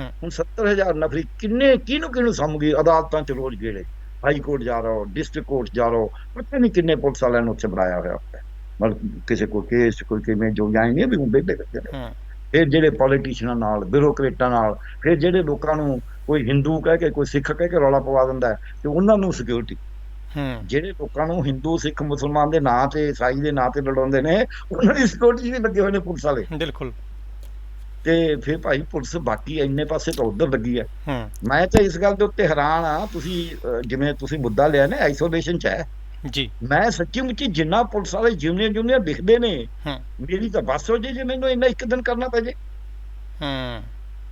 ਹੁਣ 70000 ਨਫਰੀ ਕਿੰਨੇ ਕਿਹਨੂੰ ਕਿਹਨੂੰ ਸਾਂਭੂਗੀ? ਅਦਾਲਤਾਂ ਚ ਰੋਜ਼ ਗੇੜੇ। ਹਾਈ ਕੋਰਟ ਜਾ ਰਹਾ ਹੋ ਡਿਸਟ੍ਰਿਕਟ ਕੋਰਟ ਜਾ ਰਹਾ ਹੋ। ਪਤਾ ਨਹੀਂ ਕਿੰਨੇ ਪੁਲਿਸ ਵਾਲਿਆਂ ਨੂੰ ਉੱਥੇ ਬਣਾਇਆ ਹੋਇਆ ਹੁੰਦਾ। ਹੈ। ਮਤਲਬ ਕਿਸੇ ਕੋਈ ਕੇਸ ਕੋਈ ਕਿਵੇਂ ਜੋ ਜਾਏਂਗੇ ਵੀ ਹੁੰਦੇ ਨੇ। ਹੂੰ। ਫਿਰ ਜਿਹੜੇ ਪੋਲੀਟੀਸ਼ੀਅਨਾਂ ਨਾਲ ਬਿਊਰੋਕਰੇਟਾਂ ਨਾਲ ਫਿਰ ਜਿਹੜੇ ਲੋਕਾਂ ਨੂੰ ਕੋਈ ਹਿੰਦੂ ਕਹਿ ਕੇ ਕੋਈ ਸਿੱਖ ਕਹਿ ਕੇ ਰੌਲਾ ਪਵਾ ਦਿੰਦਾ ਹੈ ਤੇ ਉਹਨਾਂ ਨੂੰ ਸਿਕਿਉਰਿਟੀ ਹੂੰ। ਜਿਹੜੇ ਲੋਕਾਂ ਨੂੰ ਹਿੰਦੂ ਸਿੱਖ ਮੁਸਲਮਾਨ ਦੇ ਨਾਂ ਤੇ ਈਸਾਈ ਦੇ ਨਾਂ ਤੇ ਲੜਾਉਂਦੇ ਨੇ ਉਹਨਾਂ ਦੀ ਸਿਕਿਉਰਿਟੀ ਵੀ ਲੱਗੇ ਹੋਏ ਨੇ ਪੁਲਿਸ ਵਾਲੇ। ਬਿਲਕੁਲ। ਤੇ ਫਿਰ ਭਾਈ ਪੁਲਿਸ ਬਾਕੀ ਇੰਨੇ ਪਾਸੇ ਤਾਂ ਉਧਰ ਲੱਗੀ ਹੈ। ਮੈਂ ਤਾਂ ਇਸ ਗੱਲ ਦੇ ਉੱਤੇ ਹੈਰਾਨ ਆ ਤੁਸੀਂ ਜਿਵੇਂ ਤੁਸੀਂ ਮੁੱਦਾ ਲਿਆ ਨਾ ਆਈਸੋਲੇਸ਼ਨ ਚ ਹੈ। ਜੀ। ਮੈਂ ਸੱਚੀ ਮੁੱਚੀ ਜਿੰਨਾ ਪੁਲਿਸ ਵਾਲੇ ਜੂਨੀਅਰ ਜੂਨੀਅਰ ਦਿਖਦੇ ਨੇ ਮੇਰੀ ਤਾਂ ਬੱਸ ਹੋ ਜੇ ਜੇ ਮੈਨੂੰ ਇੰਨਾ ਇੱਕ ਦਿਨ ਕਰਨਾ ਪੈ ਜੇ। ਹੂੰ।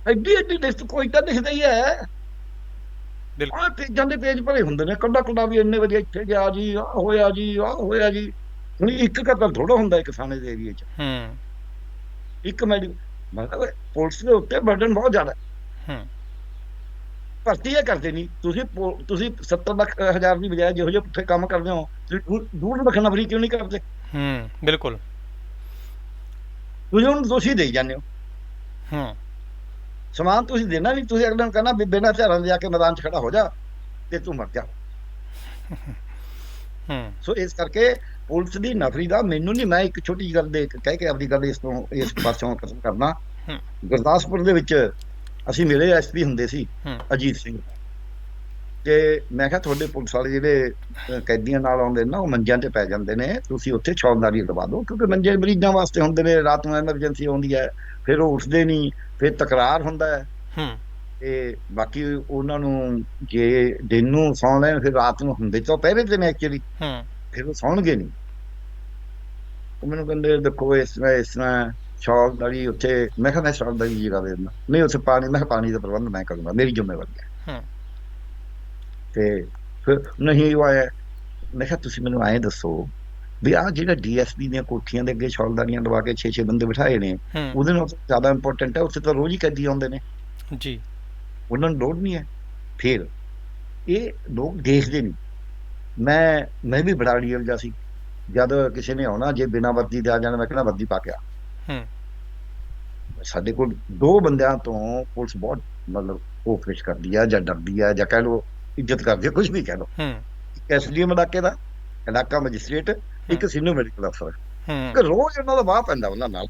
ਐਡੀ ਐਡੀ ਲਿਸਟ ਕੋਈ ਤਾਂ ਦਿਖਦਾ ਹੀ ਹੈ। ਬਿਲਕੁਲ। ਪੇਜਾਂ ਦੇ ਪੇਜ ਭਰੇ ਹੁੰਦੇ ਨੇ ਕੱਡਾ ਕੱਡਾ ਵੀ ਇੰਨੇ ਵਧੀਆ ਇੱਥੇ ਗਿਆ ਜੀ ਆ ਹੋਇਆ ਜੀ ਆ ਹੋਇਆ ਜੀ। ਹੁਣ ਇੱਕ ਕਤਲ ਥੋੜਾ ਹੁੰਦਾ ਇੱਕ ਥਾਣੇ ਦੇ ਏਰੀਏ 'ਚ। ਹੂੰ। ਇੱਕ ਮੈਡੀ ਮਤਲਬ ਪੁਲਿਸ ਦੇ ਉੱਤੇ ਬਰਡਨ ਬਹੁਤ ਜ਼ਿਆਦਾ। ਹੈ। ਹੂੰ ਭਰਤੀ ਇਹ ਕਰਦੇ ਨਹੀਂ। ਤੁਸੀਂ ਤੁਸੀਂ 70 ਲੱਖ ਹਜ਼ਾਰ ਦੀ ਬਜਾਏ ਜਿਹੋ ਜਿਹੇ ਪੁੱਠੇ ਕੰਮ ਕਰਦੇ ਹੋ ਤੁਸੀਂ ਦੂਰ- ਲੱਖ ਨਫਰੀ ਕਿਉਂ ਨਹੀਂ ਕਰਦੇ? ਹੂੰ ਬਿਲਕੁਲ। ਤੁਸੀਂ ਉਹਨੂੰ ਦੋਸ਼ੀ ਦੇਈ ਜਾਂਦੇ ਹੋ। ਹੂੰ। ਸਮਾਨ ਤੁਸੀਂ ਦੇਣਾ ਨਹੀਂ ਤੁਸੀਂ ਅਗਲੇ ਨੂੰ ਕਹਿਣਾ ਵੀ ਬਿਨਾਂ ਹਥਿਆਰਾਂ ਦੇ ਜਾ ਕੇ ਮੈਦਾਨ 'ਚ ਖੜਾ ਹੋ ਜਾ ਤੇ ਤੂੰ ਮਰ ਜਾ। ਹੂੰ। ਸੋ ਇਸ ਕਰਕੇ ਪੁਲਿਸ ਦੀ ਨਫਰੀ ਦਾ ਮੈਨੂੰ ਨਹੀਂ ਮੈਂ ਇੱਕ ਛੋਟੀ ਜਿਹੀ ਗੱਲ ਦੇ ਕਹਿ ਕੇ ਆਪਣੀ ਗੱਲ ਇਸ ਤੋਂ ਇਸ ਪਾਸੋਂ ਖਤਮ ਕਰਨਾ। ਗੁਰਦਾਸਪੁਰ ਦੇ ਵਿੱਚ ਅਸੀਂ ਮੇਰੇ ਐਸਪੀ ਹੁੰਦੇ ਸੀ ਅਜੀਤ ਸਿੰਘ। ਤੇ ਮੈਂ ਕਿਹਾ ਤੁਹਾਡੇ ਪੁਲਿਸ ਵਾਲੇ ਜਿਹੜੇ ਕੈਦੀਆਂ ਨਾਲ ਆਉਂਦੇ ਨੇ ਉਹ ਮੰਜਿਆਂ ਤੇ ਪੈ ਜਾਂਦੇ ਨੇ ਤੁਸੀਂ ਉੱਥੇ ਛੌਲਦਾਰੀ ਲਵਾ ਦਿਓ ਕਿਉਂਕਿ ਮੰਜੇ ਮਰੀਜ਼ਾਂ ਵਾਸਤੇ ਹੁੰਦੇ ਨੇ ਰਾਤ ਨੂੰ ਐਮਰਜੈਂਸੀ ਆਉਂਦੀ ਹੈ ਫਿਰ ਉਹ ਉੱਠਦੇ ਨਹੀਂ ਫਿਰ ਤਕਰਾਰ ਹੁੰਦਾ ਹੈ। ਹੂੰ। ਤੇ ਬਾਕੀ ਉਹਨਾਂ ਨੂੰ ਜੇ ਦਿਨ ਨੂੰ ਸੌਂ ਲੈਣ ਫਿਰ ਰਾਤ ਨੂੰ ਹੁੰਦੇ ਤਾਂ ਪਹਿਰੇ ਤੇ ਨੇ ਐਕਚੁਅਲੀ ਹੂੰ। ਫਿਰ ਉਹ ਸੌਣਗੇ ਨਹੀਂ ਉਹ ਮੈਨੂੰ ਕਹਿੰਦੇ ਦੇਖੋ ਇਸ ਤਰ੍ਹਾਂ ਇਸ ਤਰ੍ਹਾਂ ਸ਼ੌਕ ਦਾੜੀ ਉੱਥੇ ਮੈਂ ਕਿਹਾ ਮੈਂ ਸ਼ੌਕ ਦਾੜੀ ਜਗ੍ਹਾ ਦੇ ਦਿੰਦਾ। ਨਹੀਂ ਉੱਥੇ ਪਾਣੀ ਮੈਂ ਪਾਣੀ ਦਾ ਪ੍ਰਬੰਧ ਮੈਂ ਕਰੂੰਗਾ ਮੇਰੀ ਜ਼ਿੰਮੇਵਾਰੀ ਹੈ। ਹੂੰ। ਤੇ ਫਿਰ ਨਹੀਂ ਉਹ ਆਇਆ। ਮੈਂ ਕਿਹਾ ਤੁਸੀਂ ਮੈਨੂੰ ਐਂ ਦੱਸੋ ਵੀ ਆਹ ਜਿਹੜਾ ਡੀਐਸਪੀ ਦੀਆਂ ਕੋਠੀਆਂ ਦੇ ਅੱਗੇ ਸ਼ੌਲਦਾਰੀਆਂ ਲਵਾ ਕੇ 6-6 ਬੰਦੇ ਬਿਠਾਏ ਨੇ ਉਹਦੇ ਨਾਲ ਜ਼ਿਆਦਾ ਇੰਪੋਰਟੈਂਟ ਹੈ ਉੱਥੇ ਤਾਂ ਰੋਜ਼ ਹੀ ਕੈਦੀ ਆਉਂਦੇ ਨੇ। ਜੀ। ਉਹਨਾਂ ਨੂੰ ਲੋੜ ਨਹੀਂ ਹੈ। ਫਿਰ ਇਹ ਲੋਕ ਦੇਖਦੇ ਨਹੀਂ ਮੈਂ ਮੈਂ ਵੀ ਬੜਾ ਰੀਅਲ ਜਾ ਸੀ। ਜਦ ਕਿਸੇ ਨੇ ਆਉਣਾ ਜੇ ਬਿਨਾਂ ਵਰਦੀ ਦੇ ਆ ਜਾਣਾ ਮੈਂ ਕਹਿੰਦਾ ਵਰਦੀ ਪਾ ਕੇ ਆ? ਹੂੰ। ਸਾਡੇ ਕੋਲ ਦੋ ਬੰਦਿਆਂ ਤੋਂ ਪੁਲਿਸ ਬਹੁਤ ਮਤਲਬ ਕੋਫਰੇਟ ਕਰਦੀ ਆ ਜਾਂ ਡਰਦੀ ਆ ਜਾਂ ਕਹਿ ਲਓ ਇੱਜ਼ਤ ਕਰਦੀ ਆ ਕੁਝ ਵੀ ਕਹਿ ਲਓ। ਹੂੰ। ਐਸਡੀਐਮ ਇਲਾਕੇ ਦਾ ਇਲਾਕਾ ਮੈਜਿਸਟ੍ਰੇਟ ਇੱਕ ਸੀਨੀਅਰ ਮੈਡੀਕਲ ਅਫਸਰ। ਕਿ ਰੋਜ਼ ਉਹਨਾਂ ਦਾ ਵਾਹ ਪੈਂਦਾ ਉਹਨਾਂ ਨਾਲ।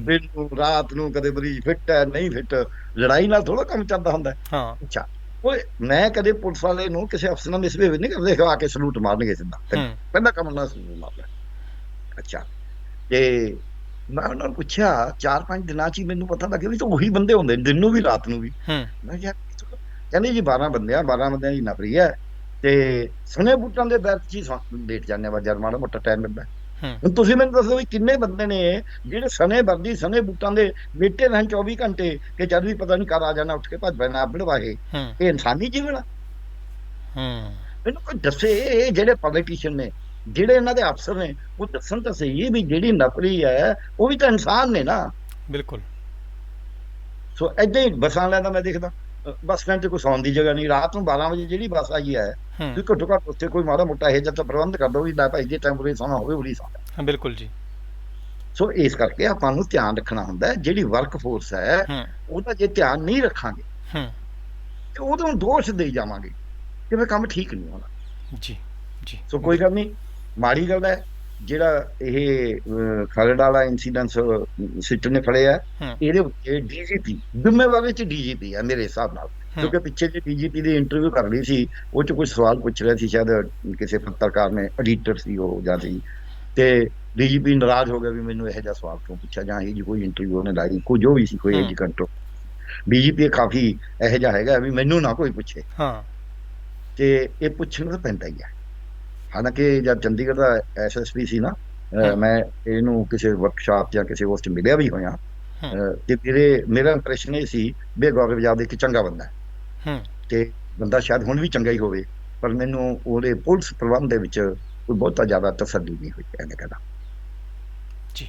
ਬਿਲਕੁਲ। ਰਾਤ ਨੂੰ ਕਦੇ ਮਰੀਜ਼ ਫਿੱਟ ਹੈ ਨਹੀਂ ਫਿੱਟ ਲੜਾਈ ਨਾਲ ਥੋੜਾ ਕੰਮ ਚੱਲਦਾ ਹੁੰਦਾ। ਹਾਂ। ਅੱਛਾ। ਓਏ ਮੈਂ ਕਦੇ ਪੁਲਿਸ ਵਾਲੇ ਨੂੰ ਕਿਸੇ ਅਫਸਰ ਨਾਲ ਮਿਸਬਿਹੇਵ ਨਹੀਂ ਕਰਦੇ ਆ ਕੇ ਸਲੂਟ ਮਾਰਨਗੇ ਸਿੱਧਾ। ਪਹਿਲਾ ਕੰਮ ਨਾਲ ਸਲੂਟ ਮਾਰਨਾ। ਅੱਛਾ। ਤੇ ਮੈਂ ਉਹਨਾਂ ਨੂੰ ਪੁੱਛਿਆ ਚਾਰ ਪੰਜ ਦਿਨਾਂ ਚ ਹੀ ਮੈਨੂੰ ਪਤਾ ਲੱਗਿਆ ਵੀ ਤਾਂ ਉਹੀ ਬੰਦੇ ਹੁੰਦੇ ਨੇ, ਦਿਨ ਨੂੰ ਵੀ ਰਾਤ ਨੂੰ ਵੀ। ਮੈਂ ਤਾਂ- ਕਹਿੰਦੇ ਜੀ 12 ਬੰਦੇ ਆ 12 ਬੰਦਿਆਂ ਦੀ ਨਫਰੀ ਹੈ। ਤੇ ਸਨੇ ਬੂਟਾਂ ਦੇ ਬੈਠ ਸੌਂ- ਲੇਟ ਜਾਂਦੇ ਆ ਜਦ ਮਾੜਾ ਮੋਟਾ ਟਾਈਮ ਮਿਲਦਾ। ਤੁਸੀਂ ਮੈਨੂੰ ਦੱਸੋ ਵੀ ਕਿੰਨੇ ਬੰਦੇ ਨੇ ਜਿਹੜੇ ਸਨੇ ਵਰਦੀ ਸਨੇ ਬੂਟਾਂ ਦੇ ਬੇਟੇ ਰਹਿਣ 24 ਘੰਟੇ ਕਿ ਜਦ ਵੀ ਪਤਾ ਨਹੀਂ ਕਦ ਆ ਜਾਣਾ ਉੱਠ ਕੇ ਭੱਜ ਪੈਣਾ ਹੂੰ। ਇਹ ਇਨਸਾਨੀ ਜੀਵਨ ਆ। ਹੂੰ। ਮੈਨੂੰ ਕੋਈ ਦੱਸੇ ਇਹ ਜਿਹੜੇ ਪੋਲੀਟੀਸ਼ੀਅਨ ਨੇ ਜਿਹੜੇ ਇਹਨਾਂ ਦੇ ਅਫਸਰ ਨੇ ਉਹ ਦੱਸਣ ਤਾਂ ਸਹੀ ਵੀ ਜਿਹੜੀ ਨੌਕਰੀ ਹੈ ਉਹ ਵੀ ਤਾਂ ਇਨਸਾਨ ਨੇ ਨਾ। ਬਿਲਕੁਲ। ਸੋ ਏਦਾਂ ਹੀ ਬੱਸਾਂ ਵਾਲਿਆਂ ਦਾ ਮੈਂ ਦੇਖਦਾ। ਬੱਸ ਸਟੈਂਡ ਤੇ ਕੋਈ ਸੌਣ ਦੀ ਜਗ੍ਹਾ ਨਹੀਂ ਰਾਤ ਨੂੰ 12 ਵਜੇ ਜਿਹੜੀ ਬੱਸ ਆਈ ਹੈ ਤੁਸੀਂ ਘੱਟੋ ਘੱਟ ਉੱਥੇ ਕੋਈ ਮਾੜਾ ਮੋਟਾ ਇਹ ਜਿਹਾ ਪ੍ਰਬੰਧ ਕਰ ਦਿਓ ਵੀ ਲੈ ਭਾਈ ਜੇ ਟੈਂਪਰੇਰੀ ਸੌਣਾ ਹੋਵੇ ਉਰੀ ਸੌਣਾ ਹਾਂ, ਬਿਲਕੁਲ ਜੀ। ਸੋ ਇਸ ਕਰਕੇ ਆਪਾਂ ਨੂੰ ਧਿਆਨ ਰੱਖਣਾ ਹੁੰਦਾ ਜਿਹੜੀ ਵਰਕ ਫੋਰਸ ਹੈ ਉਹਦਾ ਜੇ ਧਿਆਨ ਨਹੀਂ ਰੱਖਾਂਗੇ ਹੂੰ। ਤੇ ਉਹਦੇ ਨੂੰ ਦੋਸ਼ ਦੇਈ ਜਾਵਾਂਗੇ ਕਿ ਫਿਰ ਕੰਮ ਠੀਕ ਨਹੀਂ ਹੋਣਾ। ਜੀ ਜੀ। ਸੋ ਕੋਈ ਗੱਲ ਨਹੀਂ ਮਾੜੀ ਗੱਲ ਹੈ ਜਿਹੜਾ ਇਹ ਖਰੜ ਵਾਲਾ ਇਨਸੀਡੈਂਸ ਸਿੱਟ ਨੇ ਫੜਿਆ ਇਹਦੇ ਉੱਤੇ ਡੀਜੀਪੀ ਜ਼ਿੰਮੇਵਾਰੀ ਚ ਡੀਜੀਪੀ ਹੈ ਮੇਰੇ ਹਿਸਾਬ ਨਾਲ। ਕਿਉਂਕਿ ਪਿੱਛੇ ਜੇ ਡੀਜੀਪੀ ਦੀ ਇੰਟਰਵਿਊ ਕਰ ਲਈ ਸੀ ਉਹ ਚ ਕੁਝ ਸਵਾਲ ਪੁੱਛ ਰਿਹਾ ਸੀ ਸ਼ਾਇਦ ਕਿਸੇ ਪੱਤਰਕਾਰ ਨੇ ਐਡੀਟਰ ਸੀ ਉਹ ਜਾਂ ਸੀ। ਤੇ ਡੀਜੀਪੀ ਨਾਰਾਜ਼ ਹੋ ਗਿਆ ਵੀ ਮੈਨੂੰ ਇਹੋ ਜਿਹਾ ਸਵਾਲ ਕਿਉਂ ਪੁੱਛਿਆ ਜਾਂ ਇਹ ਜੀ ਕੋਈ ਇੰਟਰਵਿਊ ਉਹਨੇ ਲਾਈ ਕੋਈ ਜੋ ਵੀ ਸੀ ਕੋਈ ਇਹ ਜੀ ਕੰਟਰੋ ਡੀਜੀਪੀ ਕਾਫੀ ਇਹੋ ਜਿਹਾ ਹੈਗਾ ਵੀ ਮੈਨੂੰ ਨਾ ਕੋਈ ਪੁੱਛੇ। ਹਾਂ। ਤੇ ਇਹ ਪੁੱਛਣਾ ਤਾਂ ਪੈਂਦਾ ਹੀ ਹੈ ਹਾਲਾਂਕਿ ਜਦ ਚੰਡੀਗੜ੍ਹ ਦਾ ਐਸਐਸਪੀ ਸੀ ਨਾ। ਮੈਂ ਇਹਨੂੰ ਕਿਸੇ ਵਰਕਸ਼ਾਪ ਜਾਂ ਕਿਸੇ ਉਸ ਚ ਮਿਲਿਆ ਵੀ ਹੋਇਆ। ਤੇ ਮੇਰੇ ਮੇਰਾ ਇੰਪ੍ਰੈਸ਼ਨ ਇਹ ਸੀ ਵੀ ਗੌਰਵ ਜਾਦ ਇੱਕ ਚੰਗਾ ਬੰਦਾ ਹੈ। ਹੂੰ। ਤੇ ਬੰਦਾ ਸ਼ਾਇਦ ਹੁਣ ਵੀ ਚੰਗਾ ਹੀ ਹੋਵੇ ਪਰ ਮੈਨੂੰ ਉਹਦੇ ਪੁਲਿਸ ਪ੍ਰਬੰਧ ਦੇ ਵਿੱਚ ਕੋਈ ਬਹੁਤਾ ਜ਼ਿਆਦਾ ਤਸੱਲੀ ਨਹੀਂ ਹੋਈ ਐਵੇਂ ਕਹਿੰਦਾ। ਜੀ।